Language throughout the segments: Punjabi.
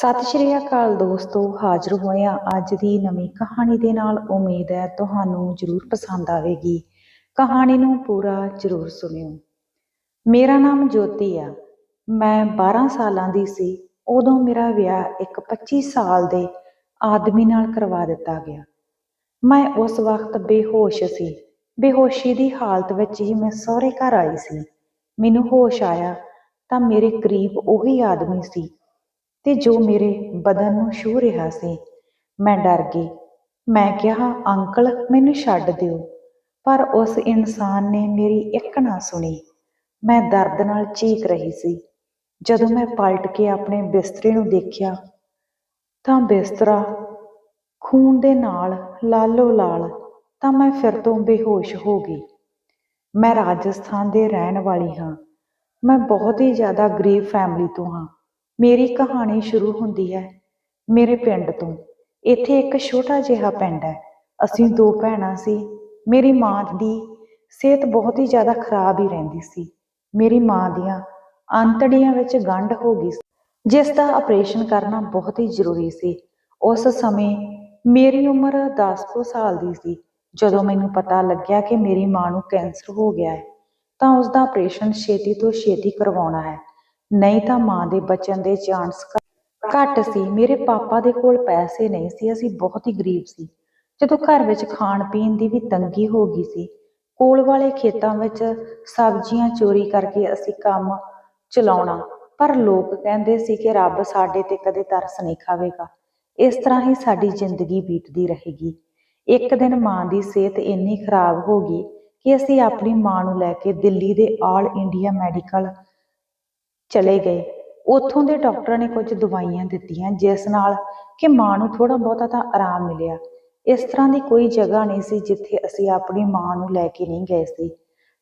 ਸਤਿ ਸ਼੍ਰੀ ਅਕਾਲ ਦੋਸਤੋ, ਹਾਜ਼ਰ ਹੋਇਆ ਅੱਜ ਦੀ ਨਵੀਂ ਕਹਾਣੀ ਦੇ ਨਾਲ ਉਮੀਦ ਹੈ ਤੁਹਾਨੂੰ ਜ਼ਰੂਰ ਪਸੰਦ ਆਵੇਗੀ। ਕਹਾਣੀ ਨੂੰ ਪੂਰਾ ਜ਼ਰੂਰ ਸੁਣਿਓ। ਮੇਰਾ ਨਾਮ ਜੋਤੀ ਆ। ਮੈਂ 12 ਸਾਲਾਂ ਦੀ ਸੀ। ਉਦੋਂ ਮੇਰਾ ਵਿਆਹ ਇੱਕ 25 ਸਾਲ ਦੇ ਆਦਮੀ ਨਾਲ ਕਰਵਾ ਦਿੱਤਾ ਗਿਆ। ਮੈਂ ਉਸ ਵਕਤ ਬੇਹੋਸ਼ ਸੀ। ਬੇਹੋਸ਼ੀ ਦੀ ਹਾਲਤ ਵਿੱਚ ਹੀ ਮੈਂ ਸਹੁਰੇ ਘਰ ਆਈ ਸੀ। ਮੈਨੂੰ ਹੋਸ਼ ਆਇਆ ਤਾਂ ਮੇਰੇ ਕਰੀਬ ਉਹੀ ਆਦਮੀ ਸੀ। ਤੇ ਜੋ ਮੇਰੇ ਬਦਨ ਨੂੰ ਛੂ ਰਿਹਾ ਸੀ, ਮੈਂ ਡਰ ਗਈ। ਮੈਂ ਕਿਹਾ, ਅੰਕਲ, ਮੈਨੂੰ ਛੱਡ ਦਿਓ। ਪਰ ਉਸ ਇਨਸਾਨ ਨੇ ਮੇਰੀ ਇੱਕ ਨਾ ਸੁਣੀ। ਮੈਂ ਦਰਦ ਨਾਲ ਚੀਕ ਰਹੀ ਸੀ। ਜਦੋਂ ਮੈਂ ਪਲਟ ਕੇ ਆਪਣੇ ਬਿਸਤਰੇ ਨੂੰ ਦੇਖਿਆ, ਤਾਂ ਬਿਸਤਰਾ ਖੂਨ ਦੇ ਨਾਲ ਲਾਲੋ ਲਾਲ, ਤਾਂ ਮੈਂ ਫਿਰ ਤੋਂ ਬੇਹੋਸ਼ ਹੋ ਗਈ। ਮੈਂ ਰਾਜਸਥਾਨ ਦੇ ਰਹਿਣ ਵਾਲੀ ਹਾਂ। ਮੈਂ ਬਹੁਤ ਹੀ ਜ਼ਿਆਦਾ ਗਰੀਬ ਫੈਮਿਲੀ ਤੋਂ ਹਾਂ। ਮੇਰੀ ਕਹਾਣੀ ਸ਼ੁਰੂ ਹੁੰਦੀ ਹੈ। ਮੇਰੇ ਪਿੰਡ ਤੋਂ। ਇੱਥੇ ਇੱਕ ਛੋਟਾ ਜਿਹਾ ਪਿੰਡ ਹੈ। ਅਸੀਂ ਦੋ ਭੈਣਾਂ ਸੀ। ਮੇਰੀ ਮਾਂ ਦੀ ਸਿਹਤ ਬਹੁਤ ਹੀ ਜ਼ਿਆਦਾ ਖਰਾਬ ਹੀ ਰਹਿੰਦੀ ਸੀ। ਮੇਰੀ ਮਾਂ ਦੀਆਂ ਅੰਤੜੀਆਂ ਵਿੱਚ ਗੰਢ ਹੋ ਗਈ ਸੀ। ਜਿਸ ਦਾ ਆਪਰੇਸ਼ਨ ਕਰਨਾ ਬਹੁਤ ਹੀ ਜ਼ਰੂਰੀ ਸੀ। ਉਸ ਸਮੇਂ ਮੇਰੀ ਉਮਰ 10 ਕੁ ਸਾਲ ਦੀ ਸੀ। ਜਦੋਂ ਮੈਨੂੰ ਪਤਾ ਲੱਗਿਆ ਕਿ ਮੇਰੀ ਮਾਂ ਨੂੰ ਕੈਂਸਰ ਹੋ ਗਿਆ ਹੈ, ਤਾਂ ਉਸ ਦਾ ਆਪਰੇਸ਼ਨ ਛੇਤੀ ਤੋਂ ਛੇਤੀ ਕਰਵਾਉਣਾ ਹੈ। ਨਹੀਂ ਤਾਂ ਮਾਂ ਦੇ ਬਚਣ ਦੇ ਚਾਂਸ ਘੱਟ ਸੀ। ਮੇਰੇ ਪਾਪਾ ਦੇ ਕੋਲ ਪੈਸੇ ਨਹੀਂ ਸੀ। ਅਸੀਂ ਬਹੁਤ ਹੀ ਗਰੀਬ ਸੀ। ਜਦੋਂ ਘਰ ਵਿੱਚ ਖਾਣ ਪੀਣ ਦੀ ਵੀ ਤੰਗੀ ਹੋ ਗਈ ਸੀ, ਕੋਲ ਵਾਲੇ ਖੇਤਾਂ ਵਿੱਚ ਸਬਜ਼ੀਆਂ ਚੋਰੀ ਕਰਕੇ ਅਸੀਂ ਕੰਮ ਚਲਾਉਣਾ। ਪਰ ਲੋਕ ਕਹਿੰਦੇ ਸੀ ਕਿ ਰੱਬ ਸਾਡੇ ਤੇ ਕਦੇ ਤਰਸ ਨਹੀਂ ਖਾਵੇਗਾ। ਇਸ ਤਰ੍ਹਾਂ ਹੀ ਸਾਡੀ ਜ਼ਿੰਦਗੀ ਬੀਤਦੀ ਰਹੇਗੀ। ਇੱਕ ਦਿਨ ਮਾਂ ਦੀ ਸਿਹਤ ਇੰਨੀ ਖਰਾਬ ਹੋ ਗਈ ਕਿ ਅਸੀਂ ਆਪਣੀ ਮਾਂ ਨੂੰ ਲੈ ਕੇ ਦਿੱਲੀ ਦੇ ਆਲ ਇੰਡੀਆ ਮੈਡੀਕਲ ਚਲੇ ਗਏ। ਉੱਥੋਂ ਦੇ ਡਾਕਟਰਾਂ ਨੇ ਕੁਝ ਦਵਾਈਆਂ ਦਿੱਤੀਆਂ, ਜਿਸ ਨਾਲ ਕਿ ਮਾਂ ਨੂੰ ਥੋੜਾ ਬਹੁਤਾ ਤਾਂ ਆਰਾਮ ਮਿਲਿਆ। ਇਸ ਤਰ੍ਹਾਂ ਦੀ ਕੋਈ ਜਗ੍ਹਾ ਨਹੀਂ ਸੀ ਜਿੱਥੇ ਅਸੀਂ ਆਪਣੀ ਮਾਂ ਨੂੰ ਲੈ ਕੇ ਨਹੀਂ ਗਏ ਸੀ।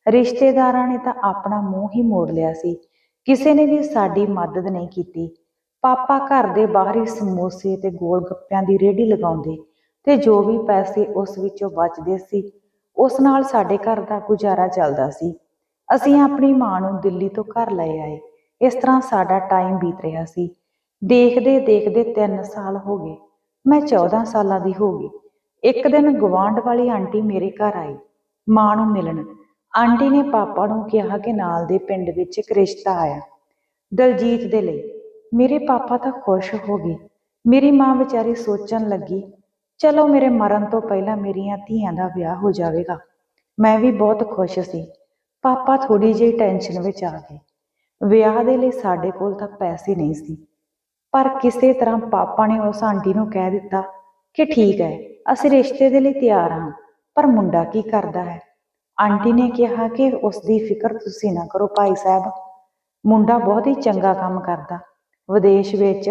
ਰਿਸ਼ਤੇਦਾਰਾਂ ਨੇ ਤਾਂ ਆਪਣਾ ਮੂੰਹ ਹੀ ਮੋੜ ਲਿਆ ਸੀ। ਕਿਸੇ ਨੇ ਵੀ ਸਾਡੀ ਮਦਦ ਨਹੀਂ ਕੀਤੀ। ਪਾਪਾ ਘਰ ਦੇ ਬਾਹਰ ਹੀ ਸਮੋਸੇ ਤੇ ਗੋਲ ਗੱਪਿਆਂ ਦੀ ਰੇਹੜੀ ਲਗਾਉਂਦੇ ਤੇ ਜੋ ਵੀ ਪੈਸੇ ਉਸ ਵਿੱਚੋਂ ਬਚਦੇ ਸੀ, ਉਸ ਨਾਲ ਸਾਡੇ ਘਰ ਦਾ ਗੁਜ਼ਾਰਾ ਚੱਲਦਾ ਸੀ। ਅਸੀਂ ਆਪਣੀ ਮਾਂ ਨੂੰ ਦਿੱਲੀ ਤੋਂ ਘਰ ਲੈ ਆਏ। ਇਸ ਤਰ੍ਹਾਂ ਸਾਡਾ ਟਾਈਮ ਬੀਤ ਰਿਹਾ ਸੀ। ਦੇਖਦੇ ਦੇਖਦੇ 3 ਸਾਲ ਹੋ ਗਏ। ਮੈਂ 14 ਸਾਲਾਂ ਦੀ ਹੋ ਗਈ। ਇੱਕ ਦਿਨ ਗਵਾਂਢ ਵਾਲੀ ਆਂਟੀ ਮੇਰੇ ਘਰ ਆਈ, ਮਾਂ ਨੂੰ ਮਿਲਣ। ਆਂਟੀ ਨੇ ਪਾਪਾ ਨੂੰ ਕਿਹਾ ਕਿ ਨਾਲ ਦੇ ਪਿੰਡ ਵਿੱਚ ਇੱਕ ਰਿਸ਼ਤਾ ਆਇਆ। ਦਲਜੀਤ ਦੇ ਲਈ, ਮੇਰੇ ਪਾਪਾ ਤਾਂ ਖੁਸ਼ ਹੋ ਗਏ। ਮੇਰੀ ਮਾਂ ਵਿਚਾਰੀ ਸੋਚਣ ਲੱਗੀ, ਚਲੋ ਮੇਰੇ ਮਰਨ ਤੋਂ ਪਹਿਲਾਂ ਮੇਰੀਆਂ ਧੀਆਂ ਦਾ ਵਿਆਹ ਹੋ ਜਾਵੇਗਾ। ਮੈਂ ਵੀ ਬਹੁਤ ਖੁਸ਼ ਸੀ। ਪਾਪਾ ਥੋੜੀ ਜਿਹੀ ਟੈਨਸ਼ਨ ਵਿੱਚ ਆ ਗਏ। ਵਿਆਹ ਦੇ ਲਈ ਸਾਡੇ ਕੋਲ ਤਾਂ ਪੈਸੇ ਨਹੀਂ ਸੀ। ਪਰ ਕਿਸੇ ਤਰ੍ਹਾਂ ਪਾਪਾ ਨੇ ਉਸ ਆਂਟੀ ਨੂੰ ਕਹਿ ਦਿੱਤਾ ਕਿ ਠੀਕ ਹੈ, ਅਸੀਂ ਰਿਸ਼ਤੇ ਦੇ ਲਈ ਤਿਆਰ ਹਾਂ, ਪਰ ਮੁੰਡਾ ਕੀ ਕਰਦਾ ਹੈ? ਆਂਟੀ ਨੇ ਕਿਹਾ ਕਿ ਉਸ ਦੀ ਫਿਕਰ ਤੁਸੀਂ ਨਾ ਕਰੋ ਭਾਈ ਸਾਹਿਬ। ਮੁੰਡਾ ਬਹੁਤ ਹੀ ਚੰਗਾ ਕੰਮ ਕਰਦਾ। ਵਿਦੇਸ਼ ਵਿੱਚ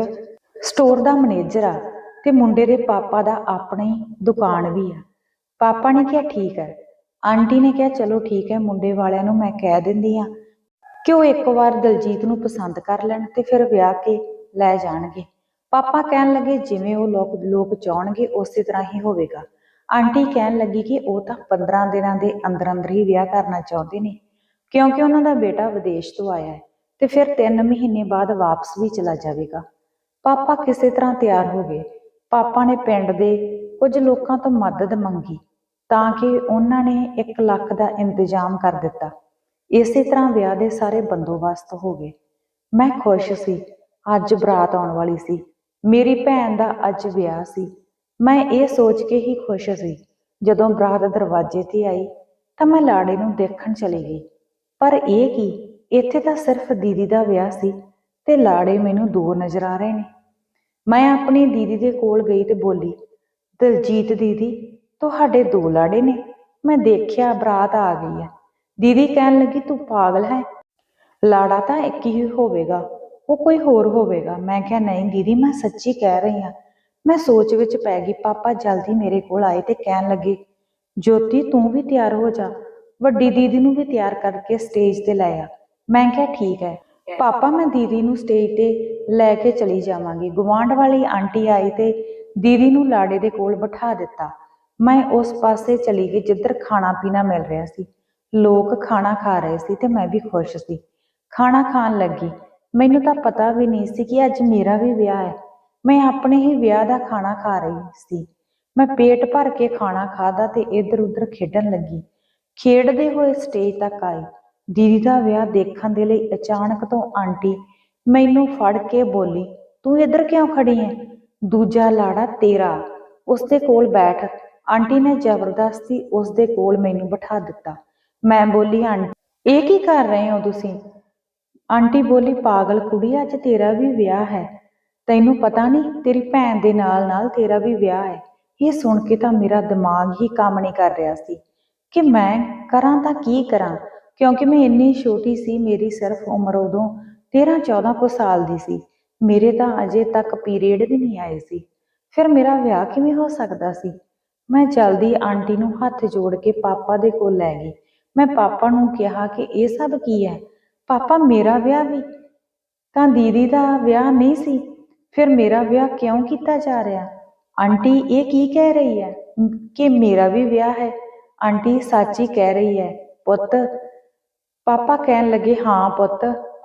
ਸਟੋਰ ਦਾ ਮੈਨੇਜਰ ਆ ਤੇ ਮੁੰਡੇ ਦੇ ਪਾਪਾ ਦਾ ਆਪਣੀ ਦੁਕਾਨ ਵੀ ਆ। ਪਾਪਾ ਨੇ ਕਿਹਾ, ਠੀਕ ਹੈ। ਆਂਟੀ ਨੇ ਕਿਹਾ, ਚਲੋ ਠੀਕ ਹੈ, ਮੁੰਡੇ ਵਾਲਿਆਂ ਨੂੰ ਮੈਂ ਕਹਿ ਦਿੰਦੀ ਆ ਕਿ ਉਹ ਇੱਕ ਵਾਰ ਦਲਜੀਤ ਨੂੰ ਪਸੰਦ ਕਰ ਲੈਣ ਤੇ ਫਿਰ ਵਿਆਹ ਕੇ ਲੈ ਜਾਣਗੇ। ਪਾਪਾ ਕਹਿਣ ਲੱਗੇ, ਜਿਵੇਂ ਉਹ ਲੋਕ ਲੋਕ ਚਾਹਣਗੇ, ਉਸੇ ਤਰ੍ਹਾਂ ਹੀ ਹੋਵੇਗਾ। ਆਂਟੀ ਕਹਿਣ ਲੱਗੀ ਕਿ ਉਹ ਤਾਂ 15 ਦਿਨਾਂ ਦੇ ਅੰਦਰ ਅੰਦਰ ਹੀ ਵਿਆਹ ਕਰਨਾ ਚਾਹੁੰਦੇ ਨੇ, ਕਿਉਂਕਿ ਉਹਨਾਂ ਦਾ ਬੇਟਾ ਵਿਦੇਸ਼ ਤੋਂ ਆਇਆ ਹੈ ਤੇ ਫਿਰ 3 ਮਹੀਨੇ ਬਾਅਦ ਵਾਪਸ ਵੀ ਚਲਾ ਜਾਵੇਗਾ। ਪਾਪਾ ਕਿਸੇ ਤਰ੍ਹਾਂ ਤਿਆਰ ਹੋ ਗਏ। ਪਾਪਾ ਨੇ ਪਿੰਡ ਦੇ ਕੁਝ ਲੋਕਾਂ ਤੋਂ ਮਦਦ ਮੰਗੀ ਤਾਂ ਕਿ ਉਹਨਾਂ ਨੇ 1 ਲੱਖ ਦਾ ਇੰਤਜ਼ਾਮ ਕਰ ਦਿੱਤਾ। ਇਸੇ ਤਰ੍ਹਾਂ ਵਿਆਹ ਦੇ ਸਾਰੇ ਬੰਦੋਬਸਤ ਹੋ ਗਏ। ਮੈਂ ਖੁਸ਼ ਸੀ। ਅੱਜ ਬਰਾਤ ਆਉਣ ਵਾਲੀ ਸੀ। ਮੇਰੀ ਭੈਣ ਦਾ ਅੱਜ ਵਿਆਹ ਸੀ। ਮੈਂ ਇਹ ਸੋਚ ਕੇ ਹੀ ਖੁਸ਼ ਸੀ। ਜਦੋਂ ਬਰਾਤ ਦਰਵਾਜ਼ੇ ਤੇ ਆਈ, ਤਾਂ ਮੈਂ ਲਾੜੇ ਨੂੰ ਦੇਖਣ ਚਲੀ ਗਈ। ਪਰ ਇਹ ਕੀ? ਇੱਥੇ ਤਾਂ ਸਿਰਫ ਦੀਦੀ ਦਾ ਵਿਆਹ ਸੀ ਤੇ ਲਾੜੇ ਮੈਨੂੰ ਦੂਰ ਨਜ਼ਰ ਆ ਰਹੇ ਨੇ। ਮੈਂ ਆਪਣੀ ਦੀਦੀ ਦੇ ਕੋਲ ਗਈ ਤੇ ਬੋਲੀ, ਦਿਲਜੀਤ ਦੀਦੀ, ਤੁਹਾਡੇ ਦੋ ਲਾੜੇ ਨੇ। ਮੈਂ ਦੇਖਿਆ ਬਰਾਤ ਆ ਗਈ ਹੈ। ਦੀਦੀ ਕਹਿਣ ਲੱਗੀ, ਤੂੰ ਪਾਗਲ ਹੈ। ਲਾੜਾ ਤਾਂ ਇੱਕ ਹੀ ਹੋਵੇਗਾ, ਉਹ ਕੋਈ ਹੋਰ ਹੋਵੇਗਾ। ਮੈਂ ਕਿਹਾ, ਨਹੀਂ ਦੀਦੀ, ਮੈਂ ਸੱਚੀ ਕਹਿ ਰਹੀ ਹਾਂ। ਮੈਂ ਸੋਚ ਵਿੱਚ ਪੈ ਗਈ, ਪਾਪਾ ਜਲਦੀ ਮੇਰੇ ਕੋਲ ਆਏ ਤੇ ਕਹਿਣ ਲੱਗੇ, ਜੋਤੀ, ਤੂੰ ਵੀ ਤਿਆਰ ਹੋ ਜਾ। ਵੱਡੀ ਦੀਦੀ ਨੂੰ ਵੀ ਤਿਆਰ ਕਰਕੇ ਸਟੇਜ ਤੇ ਲੈ ਆ। ਮੈਂ ਕਿਹਾ, ਠੀਕ ਹੈ। ਪਾਪਾ, ਮੈਂ ਦੀਦੀ ਨੂੰ ਸਟੇਜ ਤੇ ਲੈ ਕੇ ਚਲੀ ਜਾਵਾਂਗੀ। ਗਵਾਂਢ ਵਾਲੀ ਆਂਟੀ ਆਈ ਤੇ ਦੀਦੀ ਨੂੰ ਲਾੜੇ ਦੇ ਕੋਲ ਬਿਠਾ ਦਿੱਤਾ। ਮੈਂ ਉਸ ਪਾਸੇ ਚਲੀ ਗਈ, ਜਿੱਧਰ ਖਾਣਾ ਪੀਣਾ ਮਿਲ ਰਿਹਾ ਸੀ। ਲੋਕ ਖਾਣਾ ਖਾ ਰਹੇ ਸੀ ਤੇ ਮੈਂ ਵੀ ਖੁਸ਼ ਸੀ। ਖਾਣਾ ਖਾਣ ਲੱਗੀ। ਮੈਨੂੰ ਤਾਂ ਪਤਾ ਵੀ ਨਹੀਂ ਸੀ ਕਿ ਅੱਜ ਮੇਰਾ ਵੀ ਵਿਆਹ ਹੈ। ਮੈਂ ਆਪਣੇ ਹੀ ਵਿਆਹ ਦਾ ਖਾਣਾ ਖਾ ਰਹੀ ਸੀ। ਮੈਂ ਪੇਟ ਭਰ ਕੇ ਖਾਣਾ ਖਾਦਾ ਤੇ ਇੱਧਰ ਉੱਧਰ ਖੇਡਣ ਲੱਗੀ। ਖੇਡਦੇ ਹੋਏ ਸਟੇਜ ਤੱਕ ਆਈ। ਦੀਦੀ ਦਾ ਵਿਆਹ ਦੇਖਣ ਦੇ ਲਈ ਅਚਾਨਕ ਤੋਂ ਆਂਟੀ ਮੈਨੂੰ ਫੜ ਕੇ ਬੋਲੀ, ਤੂੰ ਇੱਧਰ ਕਿਉਂ ਖੜੀ ਹੈ ਦੂਜਾ ਲਾੜਾ ਤੇਰਾ। ਉਸਦੇ ਕੋਲ ਬੈਠ। ਆਂਟੀ ਨੇ ਜ਼ਬਰਦਸਤੀ ਉਸਦੇ ਕੋਲ ਮੈਨੂੰ ਬਿਠਾ ਦਿੱਤਾ। ਮੈਂ ਬੋਲੀ, ਆਂਟੀ, ਇਹ ਕੀ ਕਰ ਰਹੇ ਹੋ ਤੁਸੀਂ? ਆਂਟੀ ਬੋਲੀ, ਪਾਗਲ ਕੁੜੀ, ਅੱਜ ਤੇਰਾ ਵੀ ਵਿਆਹ ਹੈ। ਤੈਨੂੰ ਪਤਾ ਨਹੀਂ ਤੇਰੀ ਭੈਣ ਦੇ ਨਾਲ ਨਾਲ ਤੇਰਾ ਵੀ ਵਿਆਹ ਹੈ। ਇਹ ਸੁਣ ਕੇ ਤਾਂ ਮੇਰਾ ਦਿਮਾਗ ਹੀ ਕੰਮ ਨਹੀਂ ਕਰ ਰਿਹਾ ਸੀ ਕਿ ਮੈਂ ਕਰਾਂ ਤਾਂ ਕੀ ਕਰਾਂ, ਕਿਉਂਕਿ ਮੈਂ ਇੰਨੀ ਛੋਟੀ ਸੀ, ਮੇਰੀ ਸਿਰਫ ਉਮਰ ਉਦੋਂ 13 14 ਕੁ ਸਾਲ ਦੀ ਸੀ। ਮੇਰੇ ਤਾਂ ਅਜੇ ਤੱਕ ਪੀਰੀਅਡ ਵੀ ਨਹੀਂ ਆਏ ਸੀ। ਫਿਰ ਮੇਰਾ ਵਿਆਹ ਕਿਵੇਂ ਹੋ ਸਕਦਾ ਸੀ? ਮੈਂ ਜਲਦੀ ਆਂਟੀ ਨੂੰ ਹੱਥ ਜੋੜ ਕੇ ਪਾਪਾ ਦੇ ਕੋਲ ਲੈ ਗਈ। ਮੈਂ ਪਾਪਾ ਨੂੰ ਕਿਹਾ ਕਿ ਇਹ ਸਭ ਕੀ ਹੈ? ਪਾਪਾ, ਮੇਰਾ ਵਿਆਹ ਵੀ। ਤਾਂ ਦੀਦੀ ਦਾ ਵਿਆਹ ਨਹੀਂ ਸੀ। ਫਿਰ ਮੇਰਾ ਵਿਆਹ ਕਿਉਂ ਕੀਤਾ ਜਾ ਰਿਹਾ? ਆਂਟੀ ਇਹ ਕੀ ਕਹਿ ਰਹੀ ਹੈ? ਕਿ ਮੇਰਾ ਵੀ ਵਿਆਹ ਹੈ। ਆਂਟੀ ਸੱਚ ਹੀ ਕਹਿ ਰਹੀ ਹੈ, ਪੁੱਤ। ਪਾਪਾ ਕਹਿਣ ਲੱਗੇ, ਹਾਂ ਪੁੱਤ,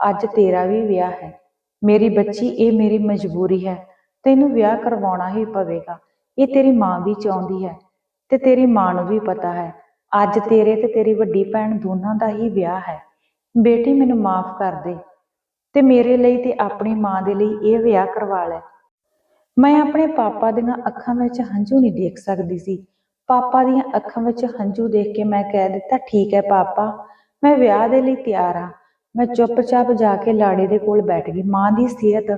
ਅੱਜ ਤੇਰਾ ਵੀ ਵਿਆਹ ਹੈ। ਮੇਰੀ ਬੱਚੀ, ਇਹ ਮੇਰੀ ਮਜਬੂਰੀ ਹੈ। ਤੈਨੂੰ ਵਿਆਹ ਕਰਵਾਉਣਾ ਹੀ ਪਵੇਗਾ। ਇਹ ਤੇਰੀ ਮਾਂ ਵੀ ਚਾਹੁੰਦੀ ਹੈ ਤੇ ਤੇਰੀ ਮਾਂ ਨੂੰ ਵੀ ਪਤਾ ਹੈ। ਅੱਜ ਤੇਰੇ ਤੇ ਤੇਰੀ ਵੱਡੀ ਭੈਣ ਦੋਨਾਂ ਦਾ ਹੀ ਵਿਆਹ ਹੈ। ਬੇਟੀ, ਮੈਨੂੰ ਮਾਫ ਕਰ ਦੇ ਤੇ ਮੇਰੇ ਲਈ ਤੇ ਆਪਣੀ ਮਾਂ ਦੇ ਲਈ ਇਹ ਵਿਆਹ ਕਰਵਾ ਲੈ। ਮੈਂ ਆਪਣੇ ਪਾਪਾ ਦੀਆਂ ਅੱਖਾਂ ਵਿੱਚ ਹੰਝੂ ਨਹੀਂ ਦੇਖ ਸਕਦੀ ਸੀ। ਪਾਪਾ ਦੀਆਂ ਅੱਖਾਂ ਵਿੱਚ ਹੰਝੂ ਦੇਖ ਕੇ ਮੈਂ ਕਹਿ ਦਿੱਤਾ, ਠੀਕ ਹੈ ਪਾਪਾ, ਮੈਂ ਵਿਆਹ ਦੇ ਲਈ ਤਿਆਰ ਹਾਂ। ਮੈਂ ਚੁੱਪਚਾਪ ਜਾ ਕੇ ਲਾੜੇ ਦੇ ਕੋਲ ਬੈਠ ਗਈ। ਮਾਂ ਦੀ ਸਿਹਤ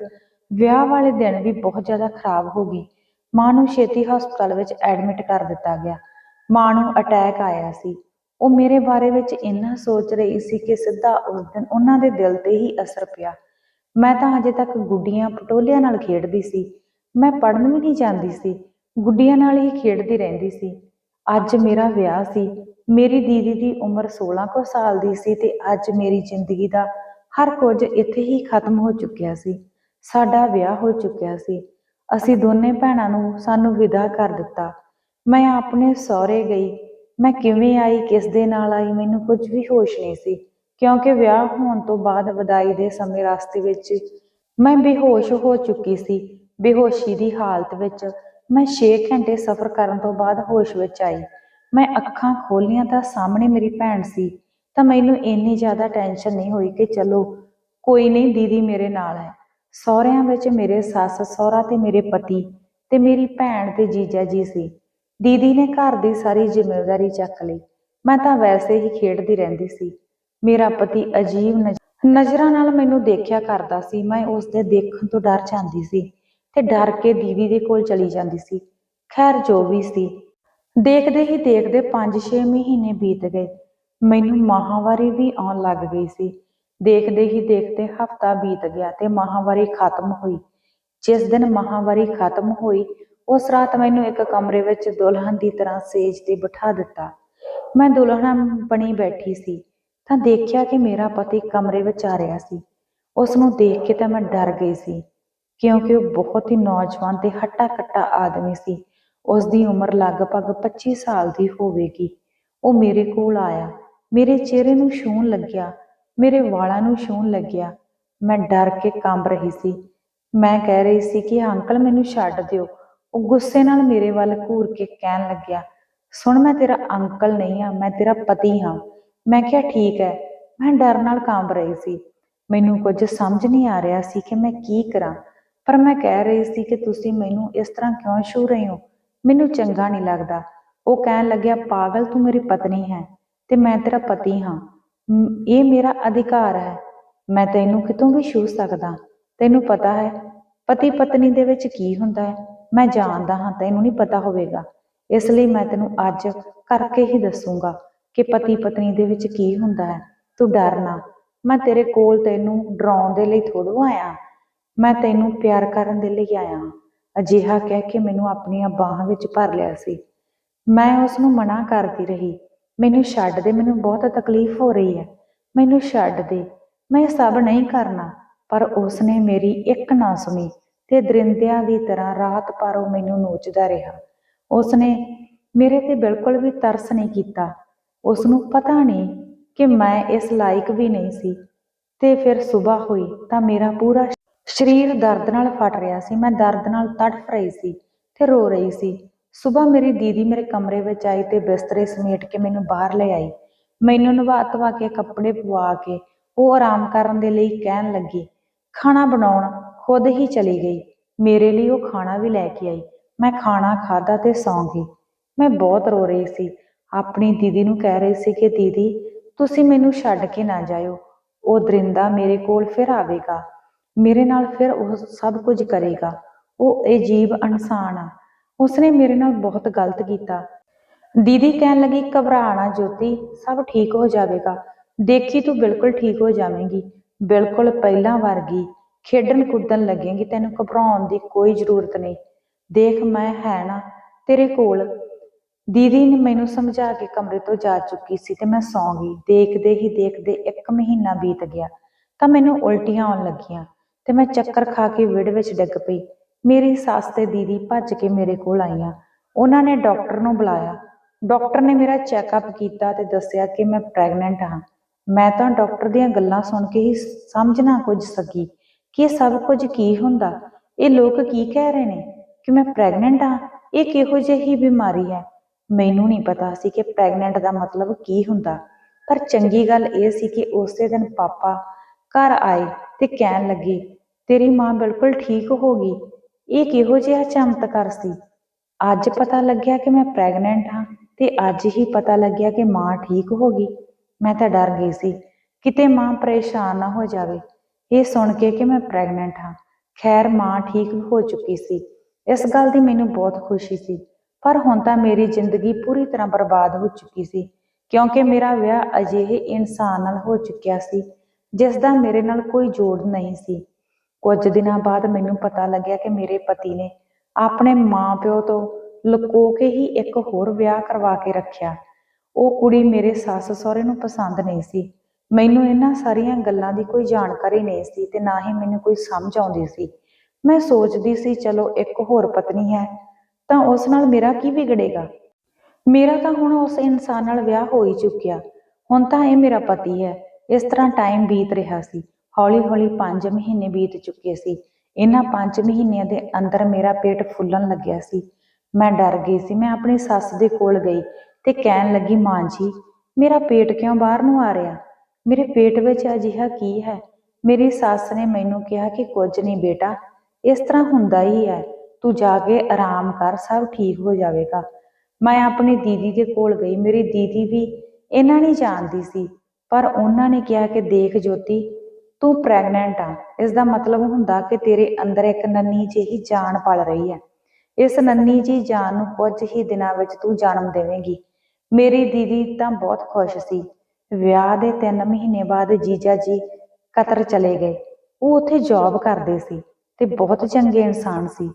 ਵਿਆਹ ਵਾਲੇ ਦਿਨ ਵੀ ਬਹੁਤ ਜ਼ਿਆਦਾ ਖਰਾਬ ਹੋ ਗਈ। ਮਾਂ ਨੂੰ ਛੇਤੀ ਹਸਪਤਾਲ ਵਿੱਚ ਐਡਮਿਟ ਕਰ ਦਿੱਤਾ ਗਿਆ। ਮਾਂ ਨੂੰ ਅਟੈਕ ਆਇਆ ਸੀ। ਉਹ ਮੇਰੇ ਬਾਰੇ ਵਿੱਚ ਇੰਨਾ ਸੋਚ ਰਹੀ ਸੀ ਕਿ ਸਿੱਧਾ ਉਸ ਦਿਨ ਉਹਨਾਂ ਦੇ ਦਿਲ ਤੇ ਹੀ ਅਸਰ ਪਿਆ। ਮੈਂ ਤਾਂ ਅਜੇ ਤੱਕ ਗੁੱਡੀਆਂ ਪਟੋਲਿਆਂ ਨਾਲ ਖੇਡਦੀ ਸੀ। ਮੈਂ ਪੜ੍ਹਨ ਵੀ ਨਹੀਂ ਜਾਂਦੀ ਸੀ। ਗੁੱਡੀਆਂ ਨਾਲ ਹੀ ਖੇਡਦੀ ਰਹਿੰਦੀ ਸੀ। ਅੱਜ ਮੇਰਾ ਵਿਆਹ ਸੀ। ਮੇਰੀ ਦੀਦੀ ਦੀ ਉਮਰ 16 ਕੁ ਸਾਲ ਦੀ ਸੀ ਤੇ ਅੱਜ ਮੇਰੀ ਜ਼ਿੰਦਗੀ ਦਾ ਹਰ ਕੁਝ ਇੱਥੇ ਹੀ ਖਤਮ ਹੋ ਚੁੱਕਿਆ ਸੀ। ਸਾਡਾ ਵਿਆਹ ਹੋ ਚੁੱਕਿਆ ਸੀ। ਅਸੀਂ ਦੋਨੇ ਭੈਣਾਂ ਨੂੰ ਸਾਨੂੰ ਵਿਦਾ ਕਰ ਦਿੱਤਾ। ਮੈਂ ਆਪਣੇ ਸਹੁਰੇ ਗਈ। ਮੈਂ ਕਿਵੇਂ ਆਈ, ਕਿਸ ਦੇ ਨਾਲ ਆਈ, ਮੈਨੂੰ ਕੁਝ ਵੀ ਹੋਸ਼ ਨਹੀਂ ਸੀ, ਕਿਉਂਕਿ ਵਿਆਹ ਹੋਣ ਤੋਂ ਬਾਅਦ ਵਿਦਾਈ ਦੇ ਸਮੇਂ ਰਸਤੇ ਵਿੱਚ ਮੈਂ ਬੇਹੋਸ਼ ਹੋ ਚੁੱਕੀ ਸੀ, ਬੇਹੋਸ਼ੀ ਦੀ ਹਾਲਤ ਵਿੱਚ ਮੈਂ 6 ਘੰਟੇ ਸਫ਼ਰ ਕਰਨ ਤੋਂ ਬਾਅਦ ਹੋਸ਼ ਵਿੱਚ ਆਈ। ਮੈਂ ਅੱਖਾਂ ਖੋਲੀਆਂ ਤਾਂ ਸਾਹਮਣੇ ਮੇਰੀ ਭੈਣ ਸੀ, ਤਾਂ ਮੈਨੂੰ ਇੰਨੀ ਜ਼ਿਆਦਾ ਟੈਨਸ਼ਨ ਨਹੀਂ ਹੋਈ ਕਿ ਚਲੋ, ਕੋਈ ਨਹੀਂ, ਦੀਦੀ ਮੇਰੇ ਨਾਲ ਹੈ। ਸਹੁਰਿਆਂ ਵਿੱਚ ਮੇਰੇ ਸੱਸ, ਸਹੁਰਾ ਤੇ ਮੇਰੇ ਪਤੀ ਤੇ ਮੇਰੀ ਭੈਣ ਤੇ ਜੀਜਾ ਜੀ ਸੀ। ਦੀਦੀ ਨੇ ਘਰ ਦੀ ਸਾਰੀ ਜ਼ਿੰਮੇਵਾਰੀ ਚੱਕ ਲਈ। ਮੈਂ ਤਾਂ ਵੈਸੇ ਹੀ ਖੇਡਦੀ ਰਹਿੰਦੀ ਸੀ। ਮੇਰਾ ਪਤੀ ਅਜੀਬ ਨਜ਼- ਨਜ਼ਰਾਂ ਨਾਲ ਮੈਨੂੰ ਦੇਖਿਆ ਕਰਦਾ ਸੀ। ਮੈਂ ਉਸ ਦੇ ਦੇਖਣ ਤੋਂ ਡਰ ਜਾਂਦੀ ਸੀ ਤੇ ਡਰ ਕੇ ਦੀਦੀ ਦੇ ਕੋਲ ਚਲੀ ਜਾਂਦੀ ਸੀ। ਖੈਰ, ਜੋ ਵੀ ਸੀ। ਦੇਖਦੇ ਹੀ ਦੇਖਦੇ 5-6 ਮਹੀਨੇ ਬੀਤ ਗਏ। ਮੈਨੂੰ ਮਾਹਵਾਰੀ ਵੀ ਆਉਣ ਲੱਗ ਗਈ ਸੀ। ਦੇਖਦੇ ਹੀ ਦੇਖਦੇ ਹਫਤਾ ਬੀਤ ਗਿਆ ਤੇ ਮਾਹਵਾਰੀ ਖਤਮ ਹੋਈ। ਜਿਸ ਦਿਨ ਮਾਹਵਾਰੀ ਖਤਮ ਹੋਈ ਉਸ ਰਾਤ ਮੈਨੂੰ ਇੱਕ ਕਮਰੇ ਵਿੱਚ ਦੁਲਹਨ ਦੀ ਤਰ੍ਹਾਂ ਸੇਜ ਤੇ ਬਿਠਾ ਦਿੱਤਾ। ਮੈਂ ਦੁਲਹਨ ਬਣੀ ਬੈਠੀ ਸੀ, ਤਾਂ ਦੇਖਿਆ ਕਿ ਮੇਰਾ ਪਤੀ ਕਮਰੇ ਵਿੱਚ ਆ ਰਿਹਾ ਸੀ। ਉਸ ਨੂੰ ਦੇਖ ਕੇ ਤਾਂ ਮੈਂ ਡਰ ਗਈ ਸੀ, ਕਿਉਂਕਿ ਉਹ ਬਹੁਤ ਹੀ ਨੌਜਵਾਨ ਤੇ ਹੱਟਾ ਕੱਟਾ ਆਦਮੀ ਸੀ। ਉਸ ਦੀ ਉਮਰ ਲਗਭਗ 25 ਸਾਲ ਦੀ ਹੋਵੇਗੀ। ਉਹ ਮੇਰੇ ਕੋਲ ਆਇਆ, ਮੇਰੇ ਚਿਹਰੇ ਨੂੰ ਛੂਹਣ ਲੱਗਿਆ, ਮੇਰੇ ਵਾਲਾਂ ਨੂੰ ਛੂਹਣ ਲੱਗਿਆ। ਮੈਂ ਡਰ ਕੇ ਕੰਬ ਰਹੀ ਸੀ। ਮੈਂ ਕਹਿ ਰਹੀ ਸੀ ਕਿ, ਅੰਕਲ, ਮੈਨੂੰ ਛੱਡ ਦਿਓ। ਉਹ ਗੁੱਸੇ ਨਾਲ ਮੇਰੇ ਵੱਲ ਘੂਰ ਕੇ ਕਹਿਣ ਲੱਗਿਆ, ਸੁਣ, ਮੈਂ ਤੇਰਾ ਅੰਕਲ ਨਹੀਂ ਆ ਮੈਂ ਤੇਰਾ ਪਤੀ ਹਾਂ। ਮੈਂ ਕਿਹਾ, ਠੀਕ ਹੈ। ਮੈਂ ਡਰ ਨਾਲ ਕੰਬ ਰਹੀ ਸੀ। ਮੈਨੂੰ ਕੁਝ ਸਮਝ ਨਹੀਂ ਆ ਰਿਹਾ ਸੀ ਕਿ ਮੈਂ ਕੀ ਕਰਾਂ, ਪਰ ਮੈਂ ਕਹਿ ਰਹੀ ਸੀ ਕਿ ਤੁਸੀਂ ਮੈਨੂੰ ਇਸ ਤਰ੍ਹਾਂ ਕਿਉਂ ਛੂ ਰਹੇ ਹੋ? ਮੈਨੂੰ ਚੰਗਾ ਨਹੀਂ ਲੱਗਦਾ। ਉਹ ਕਹਿਣ ਲੱਗਿਆ, ਪਾਗਲ, ਤੂੰ ਮੇਰੀ ਪਤਨੀ ਹੈ ਤੇ ਮੈਂ ਤੇਰਾ ਪਤੀ ਹਾਂ। ਇਹ ਮੇਰਾ ਅਧਿਕਾਰ ਹੈ। ਮੈਂ ਤੈਨੂੰ ਕਿਤੋਂ ਵੀ ਛੂ ਸਕਦਾ? ਤੈਨੂੰ ਪਤਾ ਹੈ ਪਤੀ ਪਤਨੀ ਦੇ ਵਿੱਚ ਕੀ ਹੁੰਦਾ ਹੈ? ਮੈਂ ਜਾਣਦਾ ਹਾਂ, ਤੈਨੂੰ ਨਹੀਂ ਪਤਾ ਹੋਵੇਗਾ। ਇਸ ਲਈ ਮੈਂ ਤੈਨੂੰ ਅੱਜ ਕਰਕੇ ਹੀ ਦੱਸੂਗਾ ਕਿ ਪਤੀ ਪਤਨੀ ਦੇ ਵਿੱਚ ਕੀ ਹੁੰਦਾ ਹੈ। ਤੂੰ ਡਰਨਾ ਮੈਂ ਤੇਰੇ ਕੋਲ ਤੈਨੂੰ ਡਰਾਉਣ ਦੇ ਲਈ ਥੋੜੋ ਆਇਆ। ਮੈਂ ਤੈਨੂੰ ਪਿਆਰ ਕਰਨ ਦੇ ਲਈ ਆਇਆ। ਅਜਿਹਾ ਕਹਿ ਕੇ ਮੈਨੂੰ ਆਪਣੀਆਂ ਬਾਹਾਂ ਵਿੱਚ ਭਰ ਲਿਆ ਸੀ। ਮੈਂ ਉਸ ਨੂੰ ਮਨਾ ਕਰਦੀ ਰਹੀ। ਮੈਨੂੰ ਛੱਡ ਦੇ, ਮੈਨੂੰ ਬਹੁਤ ਤਕਲੀਫ ਹੋ ਰਹੀ ਹੈ। ਮੈਨੂੰ ਛੱਡ ਦੇ। ਮੈਂ ਸਭ ਨਹੀਂ ਕਰਨਾ, ਪਰ ਉਸ ਨੇ ਮੇਰੀ ਇੱਕ ਨਾ ਸੁਣੀ। ਤੇ ਦਰਿੰਦਿਆਂ ਦੀ ਤਰ੍ਹਾਂ ਰਾਤ ਭਰ ਉਹ ਮੈਨੂੰ ਨੋਚਦਾ ਰਿਹਾ। ਉਸਨੇ ਮੇਰੇ ਤੇ ਬਿਲਕੁਲ ਵੀ ਤਰਸ ਨਹੀਂ ਕੀਤਾ। ਉਸ ਨੂੰ ਪਤਾ ਨਹੀਂ ਕਿ ਮੈਂ ਇਸ ਲਾਇਕ ਵੀ ਨਹੀਂ ਸੀ। ਤੇ ਫਿਰ ਸਵੇਰ ਹੋਈ ਤਾਂ ਮੇਰਾ ਪੂਰਾ ਸਰੀਰ ਦਰਦ ਨਾਲ ਫਟ ਰਿਹਾ ਸੀ। ਮੈਂ ਦਰਦ ਨਾਲ ਤੜਫ ਰਹੀ ਸੀ ਤੇ ਰੋ ਰਹੀ ਸੀ। ਸਵੇਰ ਮੇਰੀ ਦੀਦੀ ਮੇਰੇ ਕਮਰੇ ਵਿੱਚ ਆਈ ਤੇ ਬਿਸਤਰੇ ਸਮੇਟ ਕੇ ਮੈਨੂੰ ਬਾਹਰ ਲੈ ਆਈ। ਮੈਨੂੰ ਨਵਾ ਧਵਾ ਕੇ ਕੱਪੜੇ ਪਵਾ ਕੇ ਉਹ ਆਰਾਮ ਕਰਨ ਦੇ ਲਈ ਕਹਿਣ ਲੱਗੀ, ਖਾਣਾ ਬਣਾਉਣ। ਖੁਦ ਹੀ ਚਲੀ ਗਈ। ਮੇਰੇ ਲਈ ਉਹ ਖਾਣਾ ਵੀ ਲੈ ਕੇ ਆਈ। ਮੈਂ ਖਾਣਾ ਖਾਦਾ ਤੇ ਸੌਂ ਗਈ। ਮੈਂ ਬਹੁਤ ਰੋ ਰਹੀ ਸੀ। ਆਪਣੀ ਦੀਦੀ ਨੂੰ ਕਹਿ ਰਹੀ ਸੀ ਕਿ, ਦੀਦੀ, ਤੁਸੀਂ ਮੈਨੂੰ ਛੱਡ ਕੇ ਨਾ ਜਾਇਓ। ਉਹ ਦਰਿੰਦਾ ਮੇਰੇ ਕੋਲ ਫਿਰ ਆਵੇਗਾ। ਮੇਰੇ ਨਾਲ ਫਿਰ ਉਹ ਸਭ ਕੁਝ ਕਰੇਗਾ। ਉਹ ਅਜੀਬ ਇਨਸਾਨ ਆ। ਉਸਨੇ ਮੇਰੇ ਨਾਲ ਬਹੁਤ ਗਲਤ ਕੀਤਾ। ਦੀਦੀ ਕਹਿਣ ਲੱਗੀ ਘਬਰਾਣਾ ਜੋਤੀ, ਸਭ ਠੀਕ ਹੋ ਜਾਵੇਗਾ। ਦੇਖੀ ਤੂੰ ਬਿਲਕੁਲ ਠੀਕ ਹੋ ਜਾਵੇਂਗੀ। ਬਿਲਕੁਲ ਪਹਿਲਾਂ ਵਰਗੀ। ਖੇਡਣ ਕੁੱਦਣ ਲੱਗੇਗੀ, ਤੈਨੂੰ ਘਬਰਾਉਣ ਦੀ ਕੋਈ ਜ਼ਰੂਰਤ ਨਹੀਂ। ਦੇਖ, ਮੈਂ ਹੈ ਨਾ ਤੇਰੇ ਕੋਲ। ਦੀਦੀ ਨੇ ਮੈਨੂੰ ਸਮਝਾ ਕੇ ਕਮਰੇ ਤੋਂ ਜਾ ਚੁੱਕੀ ਸੀ ਤੇ ਮੈਂ ਸੌਂ ਗਈ। ਦੇਖਦੇ ਹੀ ਦੇਖਦੇ ਇੱਕ ਮਹੀਨਾ ਬੀਤ ਗਿਆ, ਤਾਂ ਮੈਨੂੰ ਉਲਟੀਆਂ ਆਉਣ ਲੱਗੀਆਂ ਤੇ ਮੈਂ ਚੱਕਰ ਖਾ ਕੇ ਵਿੜ ਵਿੱਚ ਡਿੱਗ ਪਈ। ਮੇਰੀ ਸੱਸ ਤੇ ਦੀਦੀ ਭੱਜ ਕੇ ਮੇਰੇ ਕੋਲ ਆਈਆਂ। ਉਹਨਾਂ ਨੇ ਡਾਕਟਰ ਨੂੰ ਬੁਲਾਇਆ। ਡਾਕਟਰ ਨੇ ਮੇਰਾ ਚੈੱਕਅਪ ਕੀਤਾ ਤੇ ਦੱਸਿਆ ਕਿ ਮੈਂ ਪ੍ਰੈਗਨੈਂਟ ਹਾਂ। ਮੈਂ ਤਾਂ ਡਾਕਟਰ ਦੀਆਂ ਗੱਲਾਂ ਸੁਣ ਕੇ ਹੀ ਸਮਝ ਨਾ ਕੁਝ ਸਕੀ। ਕਿ ਇਹ ਸਭ ਕੁਝ ਕੀ ਹੁੰਦਾ? ਇਹ ਲੋਕ ਕੀ ਕਹਿ ਰਹੇ ਨੇ ਕਿ ਮੈਂ ਪ੍ਰੈਗਨੈਂਟ ਹਾਂ? ਇਹ ਕਿਹੋ ਜਿਹੀ ਬਿਮਾਰੀ ਹੈ? ਮੈਨੂੰ ਨਹੀਂ ਪਤਾ ਸੀ ਕਿ ਪ੍ਰੈਗਨੈਂਟ ਦਾ ਮਤਲਬ ਕੀ ਹੁੰਦਾ। ਪਰ ਚੰਗੀ ਗੱਲ ਇਹ ਸੀ ਕਿ ਉਸੇ ਦਿਨ ਪਾਪਾ ਘਰ ਆਏ ਤੇ ਕਹਿਣ ਲੱਗੇ, ਤੇਰੀ ਮਾਂ ਬਿਲਕੁਲ ਠੀਕ ਹੋ ਗਈ। ਇਹ ਕਿਹੋ ਜਿਹਾ ਚਮਤਕਾਰ ਸੀ? ਅੱਜ ਪਤਾ ਲੱਗਿਆ ਕਿ ਮੈਂ ਪ੍ਰੈਗਨੈਂਟ ਹਾਂ ਤੇ ਅੱਜ ਹੀ ਪਤਾ ਲੱਗਿਆ ਕਿ ਮਾਂ ਠੀਕ ਹੋ ਗਈ। ਮੈਂ ਤਾਂ ਡਰ ਗਈ ਸੀ ਕਿਤੇ ਮਾਂ ਪਰੇਸ਼ਾਨ ਨਾ ਹੋ ਜਾਵੇ। ਇਹ ਸੁਣ ਕੇ ਕਿ ਮੈਂ ਪ੍ਰੈਗਨੈਂਟ ਹਾਂ। ਖੈਰ, ਮਾਂ ਠੀਕ ਹੋ ਚੁੱਕੀ ਸੀ। ਇਸ ਗੱਲ ਦੀ ਮੈਨੂੰ ਬਹੁਤ ਖੁਸ਼ੀ ਸੀ। ਪਰ ਹੁਣ ਤਾਂ ਮੇਰੀ ਜ਼ਿੰਦਗੀ ਪੂਰੀ ਤਰ੍ਹਾਂ ਬਰਬਾਦ ਹੋ ਚੁੱਕੀ ਸੀ, ਕਿਉਂਕਿ ਮੇਰਾ ਵਿਆਹ ਅਜਿਹੇ ਇਨਸਾਨ ਨਾਲ ਹੋ ਚੁੱਕਿਆ ਸੀ, ਜਿਸ ਦਾ ਮੇਰੇ ਨਾਲ ਕੋਈ ਜੋੜ ਨਹੀਂ ਸੀ। ਕੁਝ ਦਿਨਾਂ ਬਾਅਦ ਮੈਨੂੰ ਪਤਾ ਲੱਗਿਆ ਕਿ ਮੇਰੇ ਪਤੀ ਨੇ ਆਪਣੇ ਮਾਪਿਓ ਤੋਂ ਲੁਕੋ ਕੇ ਹੀ ਇੱਕ ਹੋਰ ਵਿਆਹ ਕਰਵਾ ਕੇ ਰੱਖਿਆ। ਉਹ ਕੁੜੀ ਮੇਰੇ ਸੱਸ ਸਹੁਰੇ ਨੂੰ ਪਸੰਦ ਨਹੀਂ ਸੀ। ਮੈਨੂੰ ਇਹਨਾਂ ਸਾਰੀਆਂ ਗੱਲਾਂ ਦੀ ਕੋਈ ਜਾਣਕਾਰੀ ਨਹੀਂ ਸੀ ਤੇ ਨਾ ਹੀ ਮੈਨੂੰ ਕੋਈ ਸਮਝ ਆਉਂਦੀ ਸੀ। ਮੈਂ ਸੋਚਦੀ ਸੀ, ਚਲੋ ਇੱਕ ਹੋਰ ਪਤਨੀ ਹੈ, ਤਾਂ ਉਸ ਨਾਲ ਮੇਰਾ ਕੀ ਵਿਗੜੇਗਾ? ਮੇਰਾ ਤਾਂ ਹੁਣ ਉਸ ਇਨਸਾਨ ਨਾਲ ਵਿਆਹ ਹੋ ਹੀ ਚੁੱਕਿਆ। ਹੁਣ ਤਾਂ ਇਹ ਮੇਰਾ ਪਤੀ ਹੈ। ਇਸ ਤਰ੍ਹਾਂ ਟਾਈਮ ਬੀਤ ਰਿਹਾ ਸੀ। ਹੌਲੀ-ਹੌਲੀ 5 ਮਹੀਨੇ ਬੀਤ ਚੁੱਕੇ ਸੀ। ਇਹਨਾਂ 5 ਮਹੀਨਿਆਂ ਦੇ ਅੰਦਰ ਮੇਰਾ ਪੇਟ ਫੁੱਲਣ ਲੱਗਿਆ ਸੀ। ਮੈਂ ਡਰ ਗਈ ਸੀ। ਮੈਂ ਆਪਣੀ ਸੱਸ ਦੇ ਕੋਲ ਗਈ ਤੇ ਕਹਿਣ ਲੱਗੀ, ਮਾਂ ਜੀ, ਮੇਰਾ ਪੇਟ ਕਿਉਂ ਬਾਹਰ ਨੂੰ ਆ ਰਿਹਾ? ਮੇਰੇ ਪੇਟ ਵਿੱਚ ਅਜਿਹਾ ਕੀ ਹੈ? ਮੇਰੀ ਸੱਸ ਨੇ ਮੈਨੂੰ ਕਿਹਾ ਕਿ ਕੁਝ ਨਹੀਂ ਬੇਟਾ, ਇਸ ਤਰ੍ਹਾਂ ਹੁੰਦਾ ਹੀ ਹੈ। ਤੂੰ ਜਾ ਕੇ ਆਰਾਮ ਕਰ, ਸਭ ਠੀਕ ਹੋ ਜਾਵੇਗਾ। ਮੈਂ ਆਪਣੀ ਦੀਦੀ ਦੇ ਕੋਲ ਗਈ। ਮੇਰੀ ਦੀਦੀ ਵੀ ਇਹਨਾਂ ਨੇ ਜਾਣਦੀ ਸੀ, ਪਰ ਉਹਨਾਂ ਨੇ ਕਿਹਾ ਕਿ ਦੇਖ ਜੋਤੀ, ਤੂੰ ਪ੍ਰੈਗਨੈਂਟ ਆ। ਇਸ ਦਾ ਮਤਲਬ ਹੁੰਦਾ ਕਿ ਤੇਰੇ ਅੰਦਰ ਇੱਕ ਨੰਨੀ ਜਿਹੀ ਜਾਨ ਪਲ ਰਹੀ ਹੈ। ਇਸ ਨੰਨੀ ਜੀ ਜਾਨ ਨੂੰ ਕੁਝ ਹੀ ਦਿਨਾਂ ਵਿੱਚ ਤੂੰ ਜਨਮ ਦੇਵੇਂਗੀ। ਮੇਰੀ ਦੀਦੀ ਤਾਂ ਬਹੁਤ ਖੁਸ਼ ਸੀ। ਵਿਆਹ ਦੇ 3 ਮਹੀਨੇ ਬਾਅਦ ਜੀਜਾ ਜੀ ਕਤਰ ਚਲੇ ਗਏ। ਉਹ ਉੱਥੇ ਜੌਬ ਕਰਦੇ ਸੀ ਤੇ ਬਹੁਤ ਚੰਗੇ ਇਨਸਾਨ ਸੀ।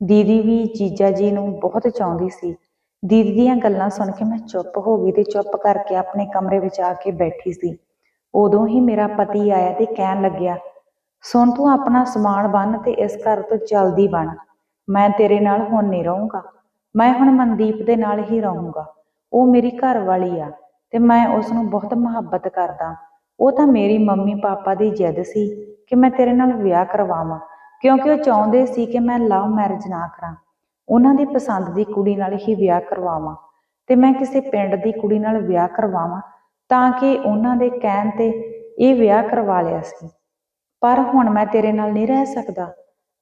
ਦੀਦੀ ਵੀ ਜੀਜਾ ਜੀ ਨੂੰ ਬਹੁਤ ਚਾਹੁੰਦੀ ਸੀ। ਦੀਦੀ ਦੀਆਂ ਗੱਲਾਂ ਸੁਣ ਕੇ ਮੈਂ ਚੁੱਪ ਹੋ ਗਈ ਤੇ ਚੁੱਪ ਕਰਕੇ ਆਪਣੇ ਕਮਰੇ ਵਿੱਚ ਆ ਕੇ ਬੈਠੀ ਸੀ। ਉਦੋਂ ਹੀ ਮੇਰਾ ਪਤੀ ਆਇਆ ਤੇ ਕਹਿਣ ਲੱਗਿਆ, ਸੁਣ ਤੂੰ ਆਪਣਾ ਸਮਾਨ ਬੰਨ ਤੇ ਇਸ ਘਰ ਤੋਂ ਜਲਦੀ ਬਣ ਮੈਂ ਤੇਰੇ ਨਾਲ ਹੁਣ ਨਹੀਂ ਰਹੂੰਗਾ। ਮੈਂ ਹੁਣ ਮਨਦੀਪ ਦੇ ਨਾਲ ਹੀ ਰਹੂੰਗਾ। ਉਹ ਮੇਰੀ ਘਰ ਵਾਲੀ ਆ। ਤੇ ਮੈਂ ਉਸ ਨੂੰ ਬਹੁਤ ਮੁਹੱਬਤ ਕਰਦਾ। ਉਹ ਤਾਂ ਮੇਰੀ ਮੰਮੀ ਪਾਪਾ ਦੀ ਜਿੱਦ ਸੀ ਕਿ ਮੈਂ ਤੇਰੇ ਨਾਲ ਵਿਆਹ ਕਰਵਾਵਾਂ, ਕਿਉਂਕਿ ਉਹ ਚਾਹੁੰਦੇ ਸੀ ਕਿ ਮੈਂ ਲਵ ਮੈਰਿਜ ਨਾ ਕਰਾਂ। ਉਹਨਾਂ ਦੀ ਪਸੰਦ ਦੀ ਕੁੜੀ ਨਾਲ ਹੀ ਵਿਆਹ ਕਰਵਾਵਾਂ ਤੇ ਮੈਂ ਕਿਸੇ ਪਿੰਡ ਦੀ ਕੁੜੀ ਨਾਲ ਵਿਆਹ ਕਰਵਾਵਾਂ ਤਾਂ ਕਿ ਉਹਨਾਂ ਦੇ ਕਹਿਣ ਤੇ ਇਹ ਵਿਆਹ ਕਰਵਾ ਲਿਆ ਸੀ। ਪਰ ਹੁਣ ਮੈਂ ਤੇਰੇ ਨਾਲ ਨਹੀਂ ਰਹਿ ਸਕਦਾ।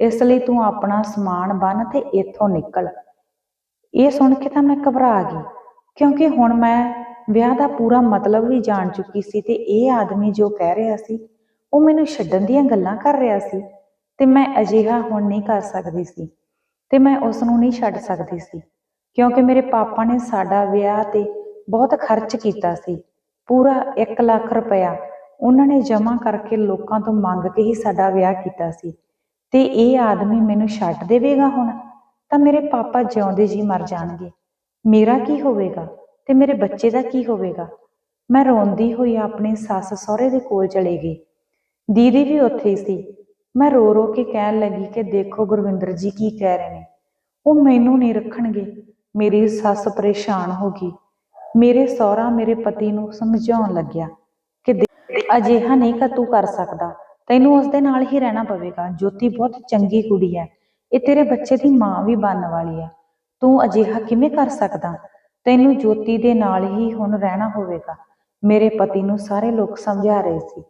ਇਸ ਲਈ ਤੂੰ ਆਪਣਾ ਸਮਾਨ ਬੰਨ ਤੇ ਇੱਥੋਂ ਨਿਕਲ। ਇਹ ਸੁਣ ਕੇ ਤਾਂ ਮੈਂ ਘਬਰਾ ਗਈ, ਕਿਉਂਕਿ ਹੁਣ ਮੈਂ ਵਿਆਹ ਦਾ ਪੂਰਾ ਮਤਲਬ ਵੀ ਜਾਣ ਚੁੱਕੀ ਸੀ ਤੇ ਇਹ ਆਦਮੀ ਜੋ ਕਹਿ ਰਿਹਾ ਸੀ, ਉਹ ਮੈਨੂੰ ਛੱਡਣ ਦੀਆਂ ਗੱਲਾਂ ਕਰ ਰਿਹਾ ਸੀ ਤੇ ਮੈਂ ਅਜਿਹਾ ਹੁਣ ਨਹੀਂ ਕਰ ਸਕਦੀ ਸੀ ਤੇ ਮੈਂ ਉਸ ਨੂੰ ਨਹੀਂ ਛੱਡ ਸਕਦੀ ਸੀ, ਕਿਉਂਕਿ ਮੇਰੇ ਪਾਪਾ ਨੇ ਸਾਡਾ ਵਿਆਹ ਤੇ ਬਹੁਤ ਖਰਚ ਕੀਤਾ ਸੀ, ਪੂਰਾ 1 ਲੱਖ ਰੁਪਇਆ ਉਹਨਾਂ ਨੇ ਜਮ੍ਹਾਂ ਕਰਕੇ ਲੋਕਾਂ ਤੋਂ ਮੰਗ ਕੇ ਹੀ ਸਾਡਾ ਵਿਆਹ ਕੀਤਾ ਸੀ ਤੇ ਇਹ ਆਦਮੀ ਮੈਨੂੰ ਛੱਡ ਦੇਵੇਗਾ ਹੁਣ? ਤਾਂ ਮੇਰੇ ਪਾਪਾ ਜਿਉਂਦੇ ਜੀ ਮਰ ਜਾਣਗੇ, ਮੇਰਾ ਕੀ ਹੋਵੇਗਾ? ਤੇ ਮੇਰੇ ਬੱਚੇ ਦਾ ਕੀ ਹੋਵੇਗਾ? ਮੈਂ ਰੋਂਦੀ ਹੋਈ ਆਪਣੀ ਸੱਸ ਸਹੁਰੇ ਦੇ ਕੋਲ ਚਲੀ ਗਈ। ਦੀਦੀ ਵੀ ਉੱਥੇ ਸੀ। ਮੈਂ ਰੋ ਰੋ ਕੇ ਕਹਿਣ ਲੱਗੀ ਕਿ ਦੇਖੋ ਗੁਰਵਿੰਦਰ ਜੀ ਕੀ ਕਹਿ ਰਹੇ ਨੇ। ਉਹ ਮੈਨੂੰ ਨਹੀਂ ਰੱਖਣਗੇ। ਮੇਰੀ ਸੱਸ ਪਰੇਸ਼ਾਨ ਹੋ ਗਈ। ਮੇਰੇ ਸਹੁਰਾ ਮੇਰੇ ਪਤੀ ਨੂੰ ਸਮਝਾਉਣ ਲੱਗਿਆ ਕਿ ਅਜਿਹਾ ਨਹੀਂ ਕਿ ਤੂੰ ਕਰ ਸਕਦਾ। ਤੈਨੂੰ ਉਸ ਦੇ ਨਾਲ ਹੀ ਰਹਿਣਾ ਪਵੇਗਾ। ਜੋਤੀ ਬਹੁਤ ਚੰਗੀ ਕੁੜੀ ਹੈ। ਇਹ ਤੇਰੇ ਬੱਚੇ ਦੀ ਮਾਂ ਵੀ ਬਣਨ ਵਾਲੀ ਹੈ। ਤੂੰ ਅਜਿਹਾ ਕਿਵੇਂ ਕਰ ਸਕਦਾ? ਤੈਨੂੰ ਜੋਤੀ ਦੇ ਨਾਲ ਹੀ ਹੁਣ ਰਹਿਣਾ ਹੋਵੇਗਾ। ਮੇਰੇ ਪਤੀ ਨੂੰ ਸਾਰੇ ਲੋਕ ਸਮਝਾ ਰਹੇ ਸੀ,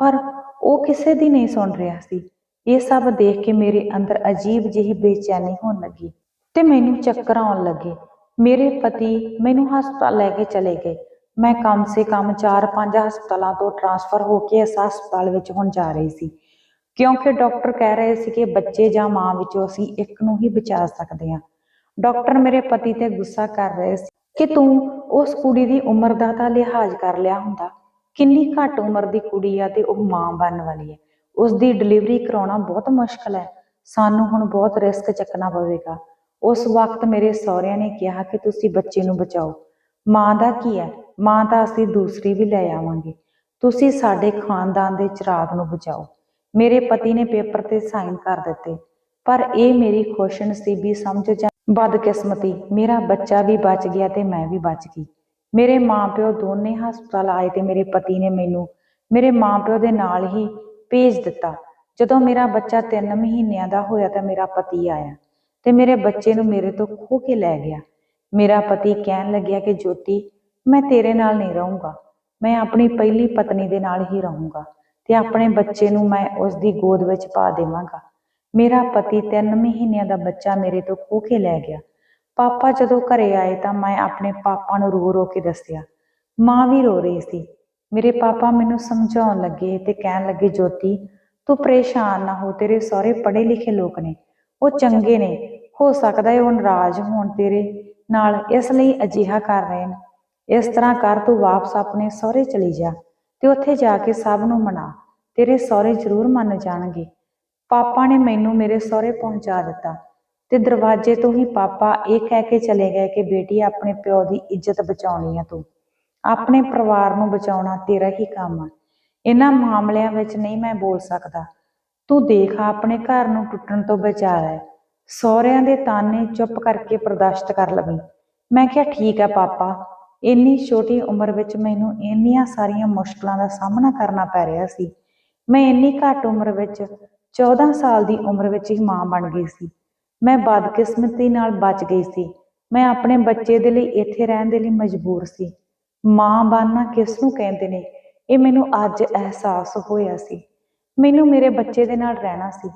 ਪਰ ਉਹ ਕਿਸੇ ਦੀ ਨਹੀਂ ਸੁਣ ਰਿਹਾ ਸੀ। ਇਹ ਸਭ ਦੇਖ ਕੇ ਮੇਰੇ ਅੰਦਰ ਅਜੀਬ ਜਿਹੀ ਬੇਚੈਨੀ ਹੋਣ ਲੱਗੀ ਤੇ ਮੈਨੂੰ ਚੱਕਰ ਆਉਣ ਲੱਗੇ। ਮੇਰੇ ਪਤੀ ਮੈਨੂੰ ਹਸਪਤਾਲ ਲੈ ਕੇ ਚਲੇ ਗਏ। ਮੈਂ ਕਮ ਸੇ ਕਮ 4-5 ਹਸਪਤਾਲਾਂ ਤੋਂ ਟ੍ਰਾਂਸਫਰ ਹੋ ਕੇ ਇਸ ਹਸਪਤਾਲ ਵਿੱਚ ਹੁਣ ਜਾ ਰਹੀ ਸੀ। ਕਿਉਂਕਿ ਡਾਕਟਰ ਕਹਿ ਰਹੇ ਸੀ ਕਿ ਬੱਚੇ ਜਾਂ ਮਾਂ ਵਿੱਚੋਂ ਅਸੀਂ ਇੱਕ ਨੂੰ ਹੀ ਬਚਾ ਸਕਦੇ ਹਾਂ। ਡਾਕਟਰ ਮੇਰੇ ਪਤੀ ਤੇ ਗੁੱਸਾ ਕਰ ਰਹੇ ਸੀ। ਕਿ ਤੂੰ ਉਸ ਕੁੜੀ ਦੀ ਉਮਰ ਦਾ ਤਾਂ ਲਿਹਾਜ਼ ਕਰ ਲਿਆ ਹੁੰਦਾ। ਕਿੰਨੀ ਘੱਟ ਉਮਰ ਦੀ ਕੁੜੀ ਆ ਤੇ ਉਹ ਮਾਂ ਬਣਨ ਵਾਲੀ ਹੈ। ਉਸ ਦੀ ਡਿਲੀਵਰੀ ਕਰਾਉਣਾ ਬਹੁਤ ਮੁਸ਼ਕਲ ਹੈ। ਸਾਨੂੰ ਹੁਣ ਬਹੁਤ ਰਿਸਕ ਚੱਕਣਾ ਪਵੇਗਾ। ਉਸ ਵਕਤ ਮੇਰੇ ਸਹੁਰਿਆਂ ਨੇ ਕਿਹਾ ਕਿ ਤੁਸੀਂ ਬੱਚੇ ਨੂੰ ਬਚਾਓ। ਮਾਂ ਦਾ ਕੀ ਹੈ? ਮਾਂ ਤਾਂ ਅਸੀਂ ਦੂਸਰੀ ਵੀ ਲੈ ਆਵਾਂਗੇ। ਤੁਸੀਂ ਸਾਡੇ ਖਾਨਦਾਨ ਦੇ ਚਿਰਾਗ ਨੂੰ ਬਚਾਓ। ਮੇਰੇ ਪਤੀ ਨੇ ਪੇਪਰ ਤੇ ਸਾਈਨ ਕਰ ਦਿੱਤੇ। ਪਰ ਇਹ ਮੇਰੀ ਖੁਸ਼ਨਸੀਬੀ ਸਮਝ ਜਾਂ ਬਦਕਿਸਮਤੀ, ਮੇਰਾ ਬੱਚਾ ਵੀ ਬਚ ਗਿਆ ਤੇ ਮੈਂ ਵੀ ਬਚ ਗਈ। ਮੇਰੇ ਮਾਪਿਓ ਦੋਨੇ ਹਸਪਤਾਲ ਆਏ ਤੇ ਮੇਰੇ ਪਤੀ ਨੇ ਮੈਨੂੰ ਮੇਰੇ ਮਾਪਿਓ ਦੇ ਨਾਲ ਹੀ ਭੇਜ ਦਿੱਤਾ। ਜਦੋਂ ਮੇਰਾ ਬੱਚਾ 3 ਮਹੀਨਿਆਂ ਦਾ ਹੋਇਆ ਤਾਂ ਮੇਰਾ ਪਤੀ ਆਇਆ ਤੇ ਮੇਰੇ ਬੱਚੇ ਨੂੰ ਮੇਰੇ ਤੋਂ ਖੋਹ ਕੇ ਲੈ ਗਿਆ। ਮੇਰਾ ਪਤੀ ਕਹਿਣ ਲੱਗਿਆ ਕਿ ਜੋਤੀ, ਮੈਂ ਤੇਰੇ ਨਾਲ ਨਹੀਂ ਰਹੂੰਗਾ। ਮੈਂ ਆਪਣੀ ਪਹਿਲੀ ਪਤਨੀ ਦੇ ਨਾਲ ਹੀ ਰਹੂੰਗਾ ਤੇ ਆਪਣੇ ਬੱਚੇ ਨੂੰ ਮੈਂ ਉਸ ਦੀ ਗੋਦ ਵਿੱਚ ਪਾ ਦੇਵਾਂਗਾ। ਮੇਰਾ ਪਤੀ 3 ਮਹੀਨਿਆਂ ਦਾ ਬੱਚਾ ਮੇਰੇ ਤੋਂ ਖੋਹ ਕੇ ਲੈ ਗਿਆ। ਪਾਪਾ ਜਦੋਂ ਘਰੇ ਆਏ ਤਾਂ ਮੈਂ ਆਪਣੇ ਪਾਪਾ ਨੂੰ ਰੋ ਰੋ ਕੇ ਦੱਸਿਆ, ਮਾਂ ਵੀ ਰੋ ਰਹੀ ਸੀ। ਮੇਰੇ ਪਾਪਾ ਮੈਨੂੰ ਸਮਝਾਉਣ ਲੱਗੇ ਤੇ ਕਹਿਣ ਲੱਗੇ, ਜੋਤੀ, ਤੂੰ ਪਰੇਸ਼ਾਨ ਨਾ ਹੋ, ਤੇਰੇ ਸਾਰੇ ਪੜ੍ਹੇ ਲਿਖੇ ਲੋਕ ਨੇ। ਉਹ ਚੰਗੇ ਨੇ। ਹੋ ਸਕਦਾ ਹੈ ਉਹ ਨਾਰਾਜ਼ ਹੋਣ ਤੇਰੇ ਨਾਲ। ਇਸ ਲਈ ਅਜਿਹਾ ਕਰ ਰਹੇ ਨੇ ਇਸ ਤਰ੍ਹਾਂ ਕਰ, ਤੂੰ ਵਾਪਸ ਆਪਣੇ ਸਹੁਰੇ ਚਲੀ ਜਾ ਤੇ ਉੱਥੇ ਜਾ ਕੇ ਸਭ ਨੂੰ ਮਨਾ। ਤੇਰੇ ਸਹੁਰੇ ਜ਼ਰੂਰ ਮੰਨ ਜਾਣਗੇ। ਪਾਪਾ ਨੇ ਮੈਨੂੰ ਮੇਰੇ ਸਹੁਰੇ ਪਹੁੰਚਾ ਦਿੱਤਾ ਤੇ ਦਰਵਾਜ਼ੇ ਤੋਂ ਹੀ ਪਾਪਾ ਇਹ ਕਹਿ ਕੇ ਚਲੇ ਗਏ ਕਿ ਬੇਟੀ, ਆਪਣੇ ਪਿਓ ਦੀ ਇੱਜ਼ਤ ਬਚਾਉਣੀ ਆ ਤੂੰ। ਆਪਣੇ ਪਰਿਵਾਰ ਨੂੰ ਬਚਾਉਣਾ ਤੇਰਾ ਹੀ ਕੰਮ ਆ। ਇਹਨਾਂ ਮਾਮਲਿਆਂ ਵਿੱਚ ਨਹੀਂ ਮੈਂ ਬੋਲ ਸਕਦਾ। ਤੂੰ ਦੇਖ, ਆਪਣੇ ਘਰ ਨੂੰ ਟੁੱਟਣ ਤੋਂ ਬਚਾ ਲੈ। ਸਹੁਰਿਆਂ ਦੇ ਤਾਨੇ ਚੁੱਪ ਕਰਕੇ ਬਰਦਾਸ਼ਤ ਕਰ ਲਵੀਂ। ਮੈਂ ਕਿਹਾ, ਠੀਕ ਹੈ ਪਾਪਾ, ਇੰਨੀ ਛੋਟੀ ਉਮਰ ਵਿੱਚ ਮੈਨੂੰ ਇੰਨੀਆਂ ਸਾਰੀਆਂ ਮੁਸ਼ਕਲਾਂ ਦਾ ਸਾਹਮਣਾ ਕਰਨਾ ਪੈ ਰਿਹਾ ਸੀ। ਮੈਂ ਇੰਨੀ ਘੱਟ ਉਮਰ ਵਿੱਚ 14 ਸਾਲ ਦੀ ਉਮਰ ਵਿੱਚ ਹੀ ਮਾਂ ਬਣ ਗਈ ਸੀ। ਮੈਂ ਬਦਕਿਸਮਤੀ ਨਾਲ ਬਚ ਗਈ ਸੀ। ਮੈਂ ਆਪਣੇ ਬੱਚੇ ਦੇ ਲਈ ਇੱਥੇ ਰਹਿਣ ਦੇ ਲਈ ਮਜਬੂਰ ਸੀ। ਮਾਂ ਬਣਨਾ ਕਿਸ ਨੂੰ ਕਹਿੰਦੇ ਨੇ? ਇਹ ਮੈਨੂੰ ਅੱਜ ਅਹਿਸਾਸ ਹੋਇਆ ਸੀ। ਮੈਨੂੰ ਮੇਰੇ ਬੱਚੇ ਦੇ ਨਾਲ ਰਹਿਣਾ ਸੀ।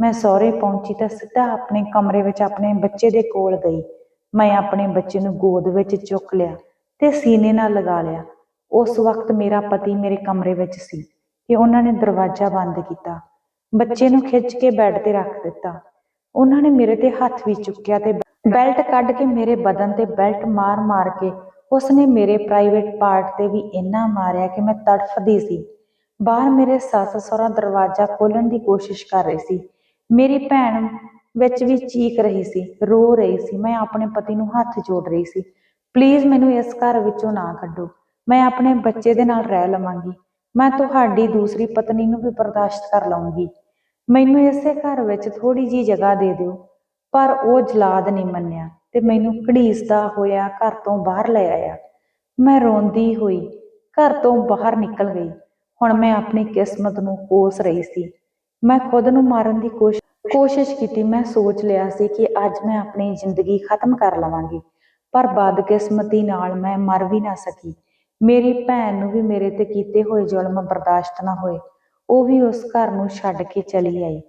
ਮੈਂ ਸਹੁਰੇ ਪਹੁੰਚੀ ਤਾਂ ਸਿੱਧਾ ਆਪਣੇ ਕਮਰੇ ਵਿੱਚ ਆਪਣੇ ਬੱਚੇ ਦੇ ਕੋਲ ਗਈ। ਮੈਂ ਆਪਣੇ ਬੱਚੇ ਨੂੰ ਗੋਦ ਵਿੱਚ ਚੁੱਕ ਲਿਆ ਤੇ ਸੀਨੇ ਨਾਲ ਲਗਾ ਲਿਆ। ਉਸ ਵਕਤ ਮੇਰਾ ਪਤੀ ਮੇਰੇ ਕਮਰੇ ਵਿੱਚ ਸੀ ਤੇ ਉਹਨਾਂ ਨੇ ਦਰਵਾਜ਼ਾ ਬੰਦ ਕੀਤਾ। ਬੱਚੇ ਨੂੰ ਖਿੱਚ ਕੇ ਬੈੱਡ ਤੇ ਰੱਖ ਦਿੱਤਾ। ਉਹਨਾਂ ਨੇ ਮੇਰੇ ਤੇ ਹੱਥ ਵੀ ਚੁੱਕਿਆ ਤੇ ਬੈਲਟ ਕੱਢ ਕੇ ਮੇਰੇ ਬਦਨ ਤੇ ਬੈਲਟ ਮਾਰ-ਮਾਰ ਕੇ ਉਸਨੇ ਮੇਰੇ ਪ੍ਰਾਈਵੇਟ ਪਾਰਟ ਤੇ ਵੀ ਇੰਨਾ ਮਾਰਿਆ ਕਿ ਮੈਂ ਤੜਫਦੀ ਸੀ। ਬਾਹਰ ਮੇਰੇ ਸੱਸ ਸਹੁਰਾ ਦਰਵਾਜ਼ਾ ਖੋਲਣ ਦੀ ਕੋਸ਼ਿਸ਼ ਕਰ ਰਹੀ ਸੀ। ਮੇਰੀ ਭੈਣ ਵਿੱਚ ਵੀ ਚੀਕ ਰਹੀ ਸੀ, ਰੋ ਰਹੀ ਸੀ। ਮੈਂ ਆਪਣੇ ਪਤੀ ਨੂੰ ਹੱਥ ਜੋੜ ਰਹੀ ਸੀ। ਪਲੀਜ਼ ਮੈਨੂੰ ਇਸ ਘਰ ਵਿੱਚੋਂ ਨਾ ਕੱਢੋ। ਮੈਂ ਆਪਣੇ ਬੱਚੇ ਦੇ ਨਾਲ ਰਹਿ ਲਵਾਂਗੀ। ਮੈਂ ਤੁਹਾਡੀ ਦੂਸਰੀ ਪਤਨੀ ਨੂੰ ਵੀ ਬਰਦਾਸ਼ਤ ਕਰ ਲਵਾਂਗੀ ਮੈਨੂੰ ਇਸੇ ਘਰ ਵਿੱਚ ਥੋੜੀ ਜੀ ਜਗ੍ਹਾ ਦੇ ਦਿਓ, ਪਰ ਉਹ ਜਲਾਦ ਨਹੀਂ ਮੰਨਿਆ ਤੇ ਮੈਨੂੰ ਘੜੀਸਦਾ ਹੋਇਆ ਘਰ ਤੋਂ ਬਾਹਰ ਲੈ ਆਇਆ। ਮੈਂ ਰੋਂਦੀ ਹੋਈ ਘਰ ਤੋਂ ਬਾਹਰ ਨਿਕਲ ਗਈ। ਹੁਣ ਮੈਂ ਆਪਣੀ ਕਿਸਮਤ ਨੂੰ ਕੋਸ ਰਹੀ ਸੀ। ਮੈਂ ਖੁਦ ਨੂੰ ਮਾਰਨ ਦੀ ਕੋਸ਼ਿਸ਼ ਕੋਸ਼ਿਸ਼ ਕੀਤੀ। ਮੈਂ ਸੋਚ ਲਿਆ ਸੀ ਕਿ ਅੱਜ ਮੈਂ ਆਪਣੀ ਜ਼ਿੰਦਗੀ ਖਤਮ ਕਰ ਲਵਾਂਗੀ, ਪਰ ਬਦਕਿਸਮਤੀ ਨਾਲ ਮੈਂ ਮਰ ਵੀ ਨਾ ਸਕੀ। ਮੇਰੀ ਭੈਣ ਨੂੰ ਵੀ ਮੇਰੇ ਤੇ ਕੀਤੇ ਹੋਏ ਜ਼ੁਲਮ ਬਰਦਾਸ਼ਤ ਨਾ ਹੋਏ। ਉਹ ਵੀ ਉਸ ਘਰ ਨੂੰ ਛੱਡ ਕੇ ਚਲੀ ਆਈ।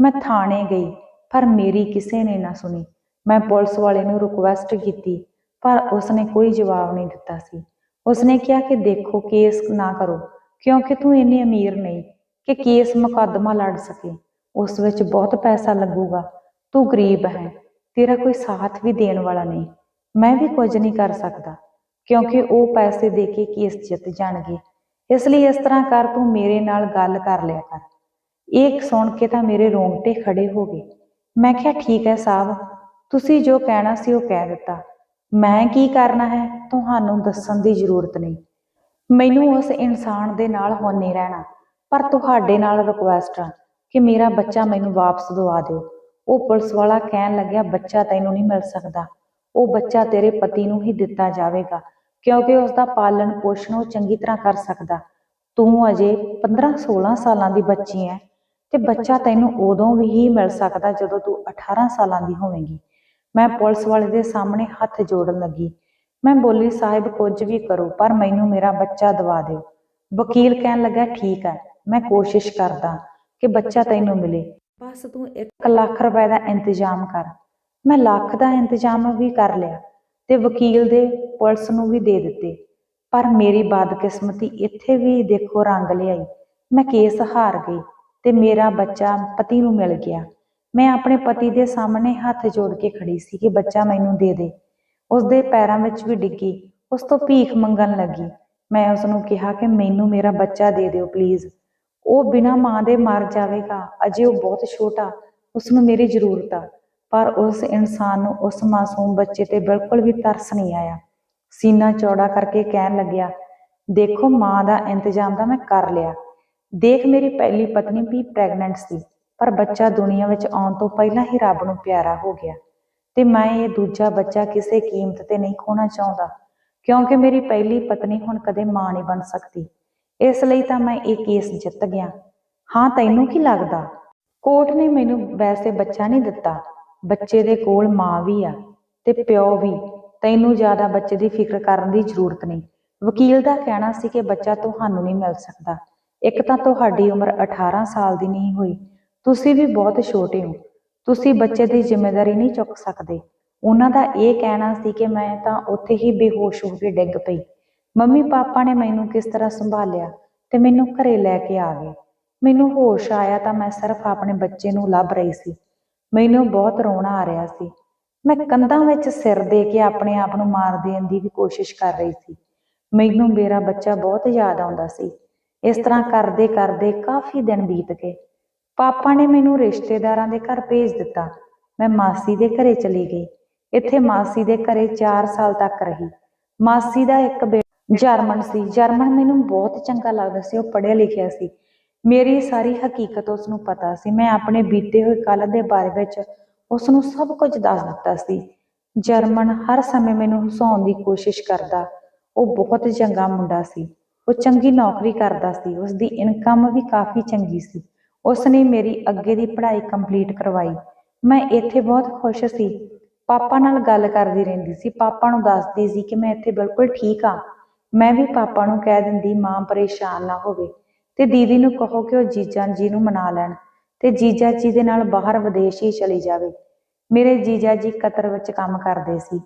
ਮੈਂ ਥਾਣੇ ਗਈ, ਪਰ ਮੇਰੀ ਕਿਸੇ ਨੇ ਨਾ ਸੁਣੀ। ਮੈਂ ਪੁਲਿਸ ਵਾਲੇ ਨੂੰ ਰਿਕੁਐਸਟ ਕੀਤੀ, ਪਰ ਉਸਨੇ ਕੋਈ ਜਵਾਬ ਨਹੀਂ ਦਿੱਤਾ ਸੀ। ਉਸਨੇ ਕਿਹਾ ਕਿ ਦੇਖੋ ਕੇਸ ਨਾ ਕਰੋ, ਕਿਉਂਕਿ ਤੂੰ ਇੰਨੇ ਅਮੀਰ ਨਹੀਂ ਕਿ ਕੇਸ ਮੁਕੱਦਮਾ ਲੜ ਸਕੇ। ਉਸ ਵਿੱਚ ਬਹੁਤ ਪੈਸਾ ਲੱਗੂਗਾ। ਤੂੰ ਗਰੀਬ ਹੈ, ਤੇਰਾ ਕੋਈ ਸਾਥ ਵੀ ਦੇਣ ਵਾਲਾ ਨਹੀਂ। ਮੈਂ ਵੀ ਕੁਝ ਨਹੀਂ ਕਰ ਸਕਦਾ। ਕਿਉਂਕਿ ਉਹ ਪੈਸੇ ਦੇ ਕੇ ਕੇਸ ਜਿੱਤ ਜਾਣਗੇ? ਇਸ ਲਈ ਇਸ ਤਰ੍ਹਾਂ ਕਰ, ਤੂੰ ਮੇਰੇ ਨਾਲ ਗੱਲ ਕਰ ਲਿਆ ਕਰ। ਇਹ ਸੁਣ ਕੇ ਤਾਂ ਮੇਰੇ ਰੋਂਗਟੇ ਖੜੇ ਹੋ ਗਏ। ਮੈਂ ਕਿਹਾ, ਠੀਕ ਹੈ ਸਾਹਿਬ ਤੁਸੀਂ ਜੋ ਕਹਿਣਾ ਸੀ ਉਹ ਕਹਿ ਦਿੱਤਾ। ਮੈਂ ਕੀ ਕਰਨਾ ਹੈ? ਤੁਹਾਨੂੰ ਦੱਸਣ ਦੀ ਜ਼ਰੂਰਤ ਨਹੀਂ। ਮੈਨੂੰ ਉਸ ਇਨਸਾਨ ਦੇ ਨਾਲ ਹੁਣ ਰਹਿਣਾ, ਪਰ ਤੁਹਾਡੇ ਨਾਲ ਰਿਕੁਐਸਟ ਆ ਕਿ ਮੇਰਾ ਬੱਚਾ ਮੈਨੂੰ ਵਾਪਸ ਦਵਾ ਦਿਓ। ਉਹ ਪੁਲਿਸ ਵਾਲਾ ਕਹਿਣ ਲੱਗਿਆ, ਬੱਚਾ ਤੈਨੂੰ ਨਹੀਂ ਮਿਲ ਸਕਦਾ। ਉਹ ਬੱਚਾ ਤੇਰੇ ਪਤੀ ਨੂੰ ਹੀ ਦਿੱਤਾ ਜਾਵੇਗਾ। ਕਿਉਂਕਿ ਉਸ ਦਾ ਪਾਲਣ ਪੋਸ਼ਣ ਉਹ ਚੰਗੀ ਤਰ੍ਹਾਂ ਕਰ ਸਕਦਾ। ਤੂੰ ਅਜੇ 15-16 ਸਾਲਾਂ ਦੀ ਬੱਚੀ ਐ ਤੇ ਬੱਚਾ ਤੈਨੂੰ ਉਦੋਂ ਵੀ ਹੀ ਮਿਲ ਸਕਦਾ ਜਦੋਂ ਤੂੰ 18 ਸਾਲਾਂ ਦੀ ਹੋਵੇਂਗੀ। ਮੈਂ ਪੁਲਿਸ ਵਾਲੇ ਦੇ ਸਾਹਮਣੇ ਹੱਥ ਜੋੜਨ ਲੱਗੀ। ਮੈਂ ਬੋਲੀ ਸਾਹਿਬ ਕੁਝ ਵੀ ਕਰੋ ਪਰ ਮੈਨੂੰ ਮੇਰਾ ਬੱਚਾ ਦਵਾ ਦਿਓ। ਵਕੀਲ ਕਹਿਣ ਲੱਗਾ ਠੀਕ ਹੈ ਮੈਂ ਕੋਸ਼ਿਸ਼ ਕਰਦਾ ਕਿ ਬੱਚਾ ਤੈਨੂੰ ਮਿਲੇ। ਬਸ ਤੂੰ 1 ਲੱਖ ਰੁਪਏ ਦਾ ਇੰਤਜ਼ਾਮ ਕਰ। ਮੈਂ ਲੱਖ ਦਾ ਇੰਤਜ਼ਾਮ ਵੀ ਕਰ ਲਿਆ। ਤੇ ਵਕੀਲ ਦੇ ਪੁਲਿਸ ਨੂੰ ਵੀ ਦੇ ਦਿੱਤੇ। ਪਰ ਮੇਰੀ ਬਦਕਿਸਮਤੀ ਇੱਥੇ ਵੀ ਦੇਖੋ ਰੰਗ ਲਿਆਈ। ਮੈਂ ਕੇਸ ਹਾਰ ਗਈ ਤੇ ਮੇਰਾ ਬੱਚਾ ਪਤੀ ਨੂੰ ਮਿਲ ਗਿਆ। ਮੈਂ ਆਪਣੇ ਪਤੀ ਦੇ ਸਾਹਮਣੇ ਹੱਥ ਜੋੜ ਕੇ ਖੜੀ ਸੀ ਕਿ ਬੱਚਾ ਮੈਨੂੰ ਦੇ ਦੇ। ਉਸ ਦੇ ਪੈਰਾਂ ਵਿੱਚ ਵੀ ਡਿੱਗੀ। ਉਸ ਤੋਂ ਭੀਖ ਮੰਗਣ ਲੱਗੀ। ਮੈਂ ਉਸ ਨੂੰ ਕਿਹਾ ਕਿ ਮੈਨੂੰ ਮੇਰਾ ਬੱਚਾ ਦੇ ਦਿਓ ਪਲੀਜ਼ ਉਹ ਬਿਨਾਂ ਮਾਂ ਦੇ ਮਰ ਜਾਵੇਗਾ। ਅਜੇ ਉਹ ਬਹੁਤ ਛੋਟਾ। ਉਸ ਨੂੰ ਮੇਰੀ ਜ਼ਰੂਰਤ ਆ। ਪਰ ਉਸ ਇਨਸਾਨ ਨੂੰ ਉਸ ਮਾਸੂਮ ਬੱਚੇ ਤੇ ਬਿਲਕੁਲ ਵੀ ਤਰਸ ਨਹੀਂ ਆਇਆ। ਸੀਨਾ ਚੌੜਾ ਕਰਕੇ ਕਹਿਣ ਲੱਗਿਆ, ਦੇਖੋ, ਮਾਂ ਦਾ ਇੰਤਜ਼ਾਮ ਤਾਂ ਮੈਂ ਕਰ ਲਿਆ। ਦੇਖ ਮੇਰੀ ਪਹਿਲੀ ਪਤਨੀ ਵੀ ਪ੍ਰੈਗਨੈਂਟ ਸੀ, ਪਰ ਬੱਚਾ ਦੁਨੀਆ ਵਿੱਚ ਆਉਣ ਤੋਂ ਪਹਿਲਾਂ ਹੀ ਰੱਬ ਨੂੰ ਪਿਆਰਾ ਹੋ ਗਿਆ। ਤੇ ਮੈਂ ਇਹ ਦੂਜਾ ਬੱਚਾ ਕਿਸੇ ਕੀਮਤ ਤੇ ਨਹੀਂ ਖੋਣਾ ਚਾਹੁੰਦਾ, ਕਿਉਂਕਿ ਮੇਰੀ ਪਹਿਲੀ ਪਤਨੀ ਹੁਣ ਕਦੇ ਮਾਂ ਨਹੀਂ ਬਣ ਸਕਦੀ। ਇਸ ਲਈ ਤਾਂ ਮੈਂ ਇਹ ਕੇਸ ਜਿੱਤ ਗਿਆ। ਹਾਂ, ਤੈਨੂੰ ਕੀ ਲੱਗਦਾ? ਕੋਰਟ ਨੇ ਮੈਨੂੰ ਵੈਸੇ ਬੱਚਾ ਨਹੀਂ ਦਿੱਤਾ। ਬੱਚੇ ਦੇ ਕੋਲ ਮਾਂ ਵੀ ਆ ਤੇ ਪਿਓ ਵੀ, ਤੈਨੂੰ ਜ਼ਿਆਦਾ ਬੱਚੇ ਦੀ ਫਿਕਰ ਕਰਨ ਦੀ ਜ਼ਰੂਰਤ ਨਹੀਂ। ਵਕੀਲ ਦਾ ਕਹਿਣਾ ਸੀ ਕਿ ਬੱਚਾ ਤੁਹਾਨੂੰ ਨਹੀਂ ਮਿਲ ਸਕਦਾ। ਇੱਕ ਤਾਂ ਤੁਹਾਡੀ ਉਮਰ 18 ਸਾਲ ਦੀ ਨਹੀਂ ਹੋਈ। ਤੁਸੀਂ ਵੀ ਬਹੁਤ ਛੋਟੇ ਹੋ। ਤੁਸੀਂ ਬੱਚੇ ਦੀ ਜ਼ਿੰਮੇਵਾਰੀ ਨਹੀਂ ਚੁੱਕ ਸਕਦੇ। ਉਹਨਾਂ ਦਾ ਇਹ ਕਹਿਣਾ ਸੀ ਕਿ ਮੈਂ ਤਾਂ ਉੱਥੇ ਹੀ ਬੇਹੋਸ਼ ਹੋ ਕੇ ਡਿੱਗ ਪਈ। ਮੰਮੀ ਪਾਪਾ ਨੇ ਮੈਨੂੰ ਕਿਸ ਤਰ੍ਹਾਂ ਸੰਭਾਲਿਆ ਤੇ ਮੈਨੂੰ ਘਰੇ ਲੈ ਕੇ ਆ ਗਏ। ਮੈਨੂੰ ਹੋਸ਼ ਆਇਆ ਤਾਂ ਮੈਂ ਸਿਰਫ ਆਪਣੇ ਬੱਚੇ ਨੂੰ ਲੱਭ ਰਹੀ ਸੀ। ਮੈਨੂੰ ਬਹੁਤ ਰੋਣਾ ਆ ਰਿਹਾ ਸੀ। ਮੈਂ ਕੰਧਾਂ ਵਿੱਚ ਸਿਰ ਦੇ ਕੇ ਆਪਣੇ ਆਪ ਨੂੰ ਮਾਰ ਦੇਣ ਦੀ ਵੀ ਕੋਸ਼ਿਸ਼ ਕਰ ਰਹੀ ਸੀ। ਮੈਨੂੰ ਮੇਰਾ ਬੱਚਾ ਬਹੁਤ ਯਾਦ ਆਉਂਦਾ ਸੀ। ਇਸ ਤਰ੍ਹਾਂ ਕਰਦੇ ਕਰਦੇ ਕਾਫੀ ਦਿਨ ਬੀਤ ਗਏ। ਪਾਪਾ ਨੇ ਮੈਨੂੰ ਰਿਸ਼ਤੇਦਾਰਾਂ ਦੇ ਘਰ ਭੇਜ ਦਿੱਤਾ। ਮੈਂ ਮਾਸੀ ਦੇ ਘਰੇ ਚਲੀ ਗਈ। ਇੱਥੇ ਮਾਸੀ ਦੇ ਘਰੇ 4 ਸਾਲ ਤੱਕ ਰਹੀ। ਮਾਸੀ ਦਾ ਇੱਕ ਜਰਮਨ ਸੀ। ਜਰਮਨ ਮੈਨੂੰ ਬਹੁਤ ਚੰਗਾ ਲੱਗਦਾ ਸੀ। ਉਹ ਪੜ੍ਹਿਆ ਲਿਖਿਆ ਸੀ। ਮੇਰੀ ਸਾਰੀ ਹਕੀਕਤ ਉਸ ਨੂੰ ਪਤਾ ਸੀ। ਮੈਂ ਆਪਣੇ ਬੀਤੇ ਹੋਏ ਕੱਲ ਦੇ ਬਾਰੇ ਵਿੱਚ ਉਸ ਨੂੰ ਸਭ ਕੁਝ ਦੱਸ ਦਿੱਤਾ ਸੀ। ਜਰਮਨ ਹਰ ਸਮੇਂ ਮੈਨੂੰ ਹਸਾਉਣ ਦੀ ਕੋਸ਼ਿਸ਼ ਕਰਦਾ। ਉਹ ਬਹੁਤ ਚੰਗਾ ਮੁੰਡਾ ਸੀ। ਉਹ ਚੰਗੀ ਨੌਕਰੀ ਕਰਦਾ ਸੀ। ਉਸ ਦੀ ਇਨਕਮ ਵੀ ਕਾਫੀ ਚੰਗੀ ਸੀ। ਉਸ ਨੇ ਮੇਰੀ ਅੱਗੇ ਦੀ ਪੜ੍ਹਾਈ ਕੰਪਲੀਟ ਕਰਵਾਈ। ਮੈਂ ਇੱਥੇ ਬਹੁਤ ਖੁਸ਼ ਸੀ। ਪਾਪਾ ਨਾਲ ਗੱਲ ਕਰਦੀ ਰਹਿੰਦੀ ਸੀ। ਪਾਪਾ ਨੂੰ ਦੱਸਦੀ ਸੀ ਕਿ ਮੈਂ ਇੱਥੇ ਬਿਲਕੁਲ ਠੀਕ ਆ ਮੈਂ ਵੀ ਪਾਪਾ ਨੂੰ ਕਹਿ ਦਿੰਦੀ, ਮਾਂ, ਪਰੇਸ਼ਾਨ ਨਾ ਹੋਵੇ। ਤੇ ਦੀਦੀ ਨੂੰ ਕਹੋ ਕਿ ਉਹ ਜੀਜਾ ਜੀ ਨੂੰ ਮਨਾ ਲੈਣ ਤੇ ਜੀਜਾ ਜੀ ਦੇ ਨਾਲ ਬਾਹਰ ਵਿਦੇਸ਼ ਹੀ ਚਲੀ ਜਾਵੇ। ਮੇਰੇ ਜੀਜਾ ਜੀ ਕਤਰ ਵਿੱਚ ਕੰਮ ਕਰਦੇ ਸੀ।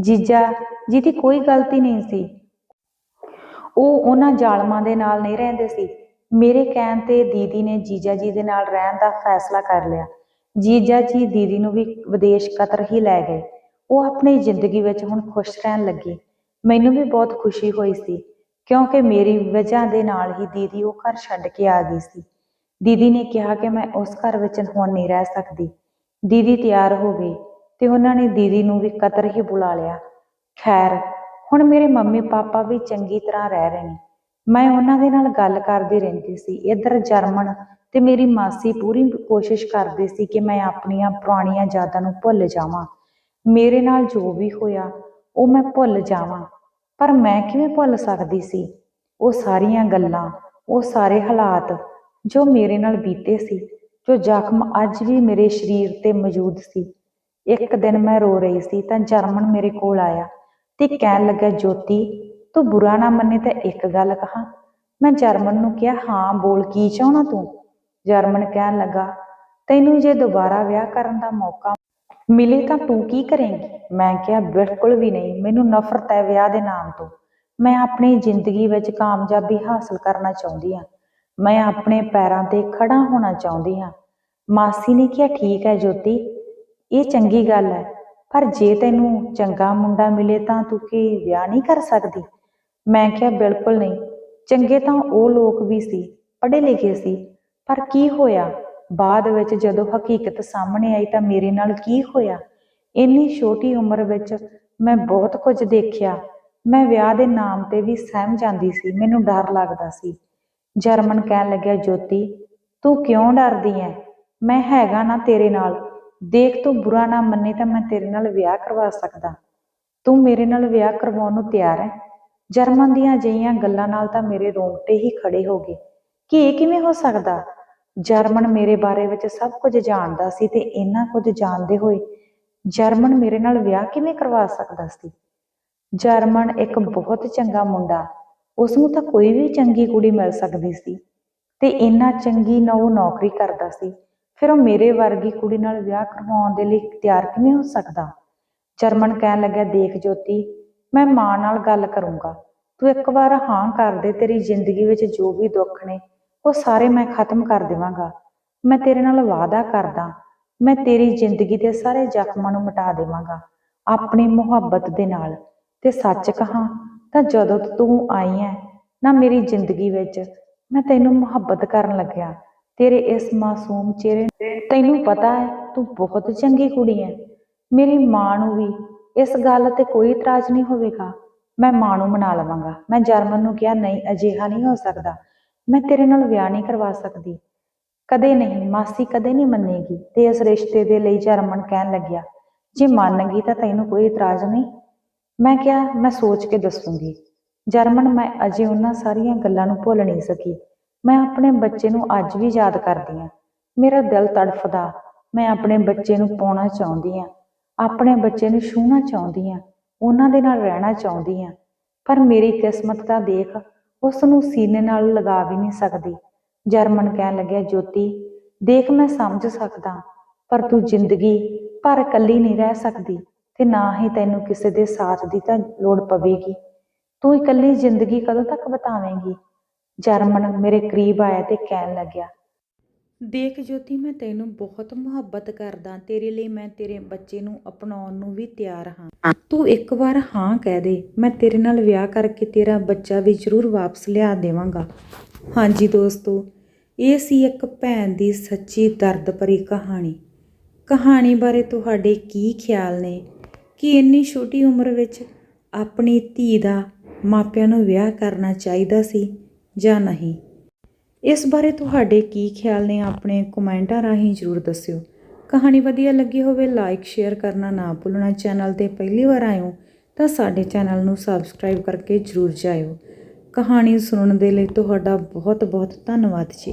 ਜੀਜਾ ਜੀ ਦੀ ਕੋਈ ਗਲਤੀ ਨਹੀਂ ਸੀ। ਉਹ ਉਹਨਾਂ ਜ਼ਾਲਮਾਂ ਦੇ ਨਾਲ ਨਹੀਂ ਰਹਿੰਦੇ ਸੀ। ਮੇਰੇ ਕਹਿਣ ਤੇ ਦੀਦੀ ਨੇ ਜੀਜਾ ਜੀ ਦੇ ਨਾਲ ਰਹਿਣ ਦਾ ਫੈਸਲਾ ਕਰ ਲਿਆ। ਜੀਜਾ ਜੀ ਦੀਦੀ ਨੂੰ ਵੀ ਵਿਦੇਸ਼ ਕਤਰ ਹੀ ਲੈ ਗਏ। ਉਹ ਆਪਣੀ ਜ਼ਿੰਦਗੀ ਵਿੱਚ ਹੁਣ ਖੁਸ਼ ਰਹਿਣ ਲੱਗੀ। ਮੈਨੂੰ ਵੀ ਬਹੁਤ ਖੁਸ਼ੀ ਹੋਈ ਸੀ। ਕਿਉਂਕਿ ਮੇਰੀ ਵਜ੍ਹਾ ਦੇ ਨਾਲ ਹੀ ਦੀਦੀ ਉਹ ਘਰ ਛੱਡ ਕੇ ਆ ਗਈ ਸੀ। ਦੀਦੀ ਨੇ ਕਿਹਾ ਕਿ ਮੈਂ ਉਸ ਘਰ ਵਿੱਚ ਹੁਣ ਨਹੀਂ ਰਹਿ ਸਕਦੀ। ਦੀਦੀ ਤਿਆਰ ਹੋ ਗਈ ਤੇ ਉਹਨਾਂ ਨੇ ਦੀਦੀ ਨੂੰ ਵੀ ਕਤਰ ਹੀ ਬੁਲਾ ਲਿਆ। ਖੈਰ, ਹੁਣ ਮੇਰੇ ਮੰਮੀ ਪਾਪਾ ਵੀ ਚੰਗੀ ਤਰ੍ਹਾਂ ਰਹਿ ਰਹੇ ਨੇ। ਮੈਂ ਉਹਨਾਂ ਦੇ ਨਾਲ ਗੱਲ ਕਰਦੀ ਰਹਿੰਦੀ ਸੀ। ਇੱਧਰ ਜਰਮਨ ਤੇ ਮੇਰੀ ਮਾਸੀ ਪੂਰੀ ਕੋਸ਼ਿਸ਼ ਕਰਦੇ ਸੀ ਕਿ ਮੈਂ ਆਪਣੀਆਂ ਪੁਰਾਣੀਆਂ ਯਾਦਾਂ ਨੂੰ ਭੁੱਲ ਜਾਵਾਂ। ਮੇਰੇ ਨਾਲ ਜੋ ਵੀ ਹੋਇਆ, ਉਹ ਮੈਂ ਭੁੱਲ ਜਾਵਾਂ। ਪਰ ਮੈਂ ਕਿਵੇਂ ਭੁੱਲ ਸਕਦੀ ਸੀ? ਉਹ ਸਾਰੀਆਂ ਗੱਲਾਂ, ਉਹ ਸਾਰੇ ਹਾਲਾਤ ਜੋ ਮੇਰੇ ਨਾਲ ਬੀਤੇ ਸੀ, ਜੋ ਜ਼ਖਮ ਅੱਜ ਵੀ ਮੇਰੇ ਸਰੀਰ ਤੇ ਮੌਜੂਦ ਸੀ। ਇੱਕ ਦਿਨ ਮੈਂ ਰੋ ਰਹੀ ਸੀ ਤਾਂ ਜਰਮਨ ਮੇਰੇ ਕੋਲ ਆਇਆ ਤੇ ਕਹਿਣ ਲੱਗਾ, ਜੋਤੀ, ਤੂੰ ਬੁਰਾ ਨਾ ਮੰਨੇ ਤਾਂ ਇੱਕ ਗੱਲ ਕਹਾ। ਮੈਂ ਜਰਮਨ ਨੂੰ ਕਿਹਾ, ਹਾਂ, ਬੋਲ, ਕੀ ਚਾਹਣਾ ਤੂੰ? ਜਰਮਨ ਕਹਿਣ ਲੱਗਾ, ਤੈਨੂੰ ਜੇ ਦੁਬਾਰਾ ਵਿਆਹ ਕਰਨ ਦਾ ਮੌਕਾ ਮਿਲੇ ਤਾਂ ਤੂੰ ਕੀ ਕਰੇਂਗੀ? ਮੈਂ ਕਿਹਾ, ਬਿਲਕੁਲ ਵੀ ਨਹੀਂ। ਮੈਨੂੰ ਨਫ਼ਰਤ ਹੈ ਵਿਆਹ ਦੇ ਨਾਮ ਤੋਂ। ਮੈਂ ਆਪਣੀ ਜ਼ਿੰਦਗੀ ਵਿੱਚ ਕਾਮਯਾਬੀ ਹਾਸਲ ਕਰਨਾ ਚਾਹੁੰਦੀ ਹਾਂ। ਮੈਂ ਆਪਣੇ ਪੈਰਾਂ ਤੇ ਖੜਾ ਹੋਣਾ ਚਾਹੁੰਦੀ ਹਾਂ। ਮਾਸੀ ਨੇ ਕਿਹਾ, ਠੀਕ ਹੈ ਜੋਤੀ, ਇਹ ਚੰਗੀ ਗੱਲ ਹੈ। ਪਰ ਜੇ ਤੈਨੂੰ ਚੰਗਾ ਮੁੰਡਾ ਮਿਲੇ ਤਾਂ ਤੂੰ ਕੀ ਵਿਆਹ ਨਹੀਂ ਕਰ ਸਕਦੀ? ਮੈਂ ਕਿਹਾ, ਬਿਲਕੁਲ ਨਹੀਂ। ਚੰਗੇ ਤਾਂ ਉਹ ਲੋਕ ਵੀ ਸੀ, ਪੜ੍ਹੇ ਲਿਖੇ ਸੀ। ਪਰ ਕੀ ਹੋਇਆ? ਬਾਅਦ ਵਿੱਚ ਜਦੋਂ ਹਕੀਕਤ ਸਾਹਮਣੇ ਆਈ ਤਾਂ ਮੇਰੇ ਨਾਲ ਕੀ ਹੋਇਆ? ਇੰਨੀ ਛੋਟੀ ਉਮਰ ਵਿੱਚ ਮੈਂ ਬਹੁਤ ਕੁਝ ਦੇਖਿਆ। ਮੈਂ ਵਿਆਹ ਦੇ ਨਾਮ ਤੇ ਵੀ ਸਹਿਮ ਜਾਂਦੀ ਸੀ, ਮੈਨੂੰ ਡਰ ਲੱਗਦਾ ਸੀ। ਜਰਮਨ ਕਹਿਣ ਲੱਗਿਆ, ਜੋਤੀ, ਤੂੰ ਕਿਉਂ ਡਰਦੀ ਐ? ਮੈਂ ਹੈਗਾ ਨਾ ਤੇਰੇ ਨਾਲ। ਦੇਖ ਤੂੰ ਬੁਰਾ ਨਾ ਮੰਨੇ ਤਾਂ ਮੈਂ ਤੇਰੇ ਨਾਲ ਵਿਆਹ ਕਰਵਾ ਸਕਦਾ। ਤੂੰ ਮੇਰੇ ਨਾਲ ਵਿਆਹ ਕਰਵਾਉਣ ਨੂੰ ਤਿਆਰ ਹੈ ਜਰਮਨ ਦੀਆਂ ਅਜਿਹੀਆਂ ਗੱਲਾਂ ਨਾਲ ਤਾਂ ਮੇਰੇ ਰੋਂਗਟੇ ਹੀ ਖੜੇ ਹੋ ਗਏ। ਕਿ ਇਹ ਕਿਵੇਂ ਹੋ ਸਕਦਾ? ਜਰਮਨ ਮੇਰੇ ਬਾਰੇ ਵਿੱਚ ਸਭ ਕੁਝ ਜਾਣਦਾ ਸੀ ਤੇ ਇੰਨਾ ਕੁਝ ਜਾਣਦੇ ਹੋਏ ਜਰਮਨ ਮੇਰੇ ਨਾਲ ਵਿਆਹ ਕਿਵੇਂ ਕਰਵਾ ਸਕਦਾ ਸੀ? ਜਰਮਨ ਇੱਕ ਬਹੁਤ ਚੰਗਾ ਮੁੰਡਾ ਉਸ ਨੂੰ ਤਾਂ ਕੋਈ ਵੀ ਚੰਗੀ ਕੁੜੀ ਮਿਲ ਸਕਦੀ ਸੀ ਤੇ ਇੰਨਾ ਚੰਗੀ ਨਾ ਉਹ ਨੌਕਰੀ ਕਰਦਾ ਸੀ। ਫਿਰ ਉਹ ਮੇਰੇ ਵਰਗੀ ਕੁੜੀ ਨਾਲ ਵਿਆਹ ਕਰਵਾਉਣ ਦੇ ਲਈ ਤਿਆਰ ਕਿਵੇਂ ਹੋ ਸਕਦਾ? ਜਰਮਨ ਕਹਿਣ ਲੱਗਿਆ, ਦੇਖ ਜੋਤੀ, ਮੈਂ ਮਾਂ ਨਾਲ ਗੱਲ ਕਰੂੰਗਾ। ਤੂੰ ਇੱਕ ਵਾਰ ਹਾਂ ਕਰ ਦੇ, ਤੇਰੀ ਜ਼ਿੰਦਗੀ ਵਿੱਚ ਜੋ ਵੀ ਦੁੱਖ ਨੇ ਉਹ ਸਾਰੇ ਮੈਂ ਖਤਮ ਕਰ ਦੇਵਾਂਗਾ। ਮੈਂ ਤੇਰੇ ਨਾਲ ਵਾਅਦਾ ਕਰਦਾ, ਮੈਂ ਤੇਰੀ ਜ਼ਿੰਦਗੀ ਦੇ ਸਾਰੇ ਜ਼ਖਮਾਂ ਨੂੰ ਮਿਟਾ ਦੇਵਾਂਗਾ, ਆਪਣੀ ਮੁਹੱਬਤ ਦੇ ਨਾਲ। ਤੇ ਸੱਚ ਕਹਾਂ ਤਾਂ ਜਦੋਂ ਤੂੰ ਆਈ ਹੈ, ਨਾ ਮੇਰੀ ਜ਼ਿੰਦਗੀ ਵਿੱਚ ਮੈਂ ਤੈਨੂੰ ਮੁਹੱਬਤ ਕਰਨ ਲੱਗਿਆ। ਤੇਰੇ ਇਸ ਮਾਸੂਮ ਚਿਹਰੇ ਤੈਨੂੰ ਪਤਾ ਹੈ, ਤੂੰ ਬਹੁਤ ਚੰਗੀ ਕੁੜੀ ਹੈ। ਮੇਰੀ ਮਾਂ ਨੂੰ ਵੀ ਇਸ ਗੱਲ ਤੇ ਕੋਈ ਇਤਰਾਜ਼ ਨਹੀਂ ਹੋਵੇਗਾ। ਮੈਂ ਮਾਂ ਨੂੰ ਮਨਾ ਲਵਾਂਗਾ। ਮੈਂ ਜਰਮਨ ਨੂੰ ਕਿਹਾ, ਨਹੀਂ, ਅਜਿਹਾ ਨਹੀਂ ਹੋ ਸਕਦਾ। ਮੈਂ ਤੇਰੇ ਨਾਲ ਵਿਆਹ ਨਹੀਂ ਕਰਵਾ ਸਕਦੀ। ਕਦੇ ਨਹੀਂ, ਮਾਸੀ ਕਦੇ ਨਹੀਂ ਮੰਨੇਗੀ। ਤੇ ਇਸ ਰਿਸ਼ਤੇ ਦੇ ਲਈ ਜਰਮਨ ਕਹਿਣ ਲੱਗਿਆ, ਜੇ ਮੰਨ ਗਈ ਤਾਂ ਤੈਨੂੰ ਕੋਈ ਇਤਰਾਜ਼ ਨਹੀਂ? ਮੈਂ ਕਿਹਾ, ਮੈਂ ਸੋਚ ਕੇ ਦੱਸੂਗੀ। ਜਰਮਨ ਮੈਂ ਅਜੇ ਉਹਨਾਂ ਸਾਰੀਆਂ ਗੱਲਾਂ ਨੂੰ ਭੁੱਲ ਨਹੀਂ ਸਕੀ। ਮੈਂ ਆਪਣੇ ਬੱਚੇ ਨੂੰ ਅੱਜ ਵੀ ਯਾਦ ਕਰਦੀ ਹਾਂ। ਮੇਰਾ ਦਿਲ ਤੜਫਦਾ, ਮੈਂ ਆਪਣੇ ਬੱਚੇ ਨੂੰ ਪਾਉਣਾ ਚਾਹੁੰਦੀ ਹਾਂ। ਆਪਣੇ ਬੱਚੇ ਨੂੰ ਛੂਹਣਾ ਚਾਹੁੰਦੀ ਹਾਂ। ਉਹਨਾਂ ਦੇ ਨਾਲ ਰਹਿਣਾ ਚਾਹੁੰਦੀ ਹਾਂ। ਪਰ ਮੇਰੀ ਕਿਸਮਤ ਦਾ ਦੇਖ ਉਸ ਨੂੰ ਸੀਨੇ ਨਾਲ ਲਗਾ ਵੀ ਨਹੀਂ ਸਕਦੀ। ਜਰਮਨ ਕਹਿਣ ਲੱਗਿਆ, ਜੋਤੀ, ਦੇਖ ਮੈਂ ਸਮਝ ਸਕਦਾ, ਪਰ ਤੂੰ ਜ਼ਿੰਦਗੀ ਭਰ ਇਕੱਲੀ ਨਹੀਂ ਰਹਿ ਸਕਦੀ ਤੇ ਨਾ ਹੀ ਤੈਨੂੰ ਕਿਸੇ ਦੇ ਸਾਥ ਦੀ ਤਾਂ ਲੋੜ ਪਵੇਗੀ। ਤੂੰ ਇਕੱਲੀ ਜ਼ਿੰਦਗੀ ਕਦੋਂ ਤੱਕ ਬਿਤਾਵੇਂਗੀ? ਜਰਮਨ ਮੇਰੇ ਕਰੀਬ ਆਇਆ ਤੇ ਕਹਿਣ ਲੱਗਿਆ ਦੇਖ ਜੋਤੀ, ਮੈਂ ਤੈਨੂੰ ਬਹੁਤ ਮੁਹੱਬਤ ਕਰਦਾ। ਤੇਰੇ ਲਈ ਮੈਂ ਤੇਰੇ ਬੱਚੇ ਨੂੰ ਅਪਣਾਉਣ ਨੂੰ ਵੀ ਤਿਆਰ ਹਾਂ। ਤੂੰ ਇੱਕ ਵਾਰ ਹਾਂ ਕਹਿ ਦੇ। ਮੈਂ ਤੇਰੇ ਨਾਲ ਵਿਆਹ ਕਰਕੇ ਤੇਰਾ ਬੱਚਾ ਵੀ ਜ਼ਰੂਰ ਵਾਪਸ ਲਿਆ ਦੇਵਾਂਗਾ। ਹਾਂਜੀ ਦੋਸਤੋ, ਇਹ ਸੀ ਇੱਕ ਭੈਣ ਦੀ ਸੱਚੀ ਦਰਦ ਭਰੀ ਕਹਾਣੀ। ਕਹਾਣੀ ਬਾਰੇ ਤੁਹਾਡੇ ਕੀ ਖਿਆਲ ਨੇ? ਕਿ ਇੰਨੀ ਛੋਟੀ ਉਮਰ ਵਿੱਚ ਆਪਣੀ ਧੀ ਦਾ ਮਾਪਿਆਂ ਨੂੰ ਵਿਆਹ ਕਰਨਾ ਚਾਹੀਦਾ ਸੀ ਜਾਂ ਨਹੀਂ? ਇਸ ਬਾਰੇ ਤੁਹਾਡੇ ਕੀ ਖਿਆਲ ਨੇ ਆਪਣੇ ਕਮੈਂਟਾਂ ਰਾਹੀਂ ਜਰੂਰ ਦੱਸਿਓ। ਕਹਾਣੀ ਵਧੀਆ ਲੱਗੀ ਹੋਵੇ ਲਾਈਕ ਸ਼ੇਅਰ ਕਰਨਾ ਨਾ ਭੁੱਲਣਾ। ਚੈਨਲ ਤੇ ਪਹਿਲੀ ਵਾਰ ਆਇਓ ਤਾਂ ਸਾਡੇ ਚੈਨਲ ਨੂੰ ਸਬਸਕ੍ਰਾਈਬ ਕਰਕੇ ਜਰੂਰ ਜਾਇਓ। ਕਹਾਣੀ ਸੁਣਨ ਦੇ ਲਈ ਤੁਹਾਡਾ ਬਹੁਤ ਬਹੁਤ ਧੰਨਵਾਦ ਜੀ।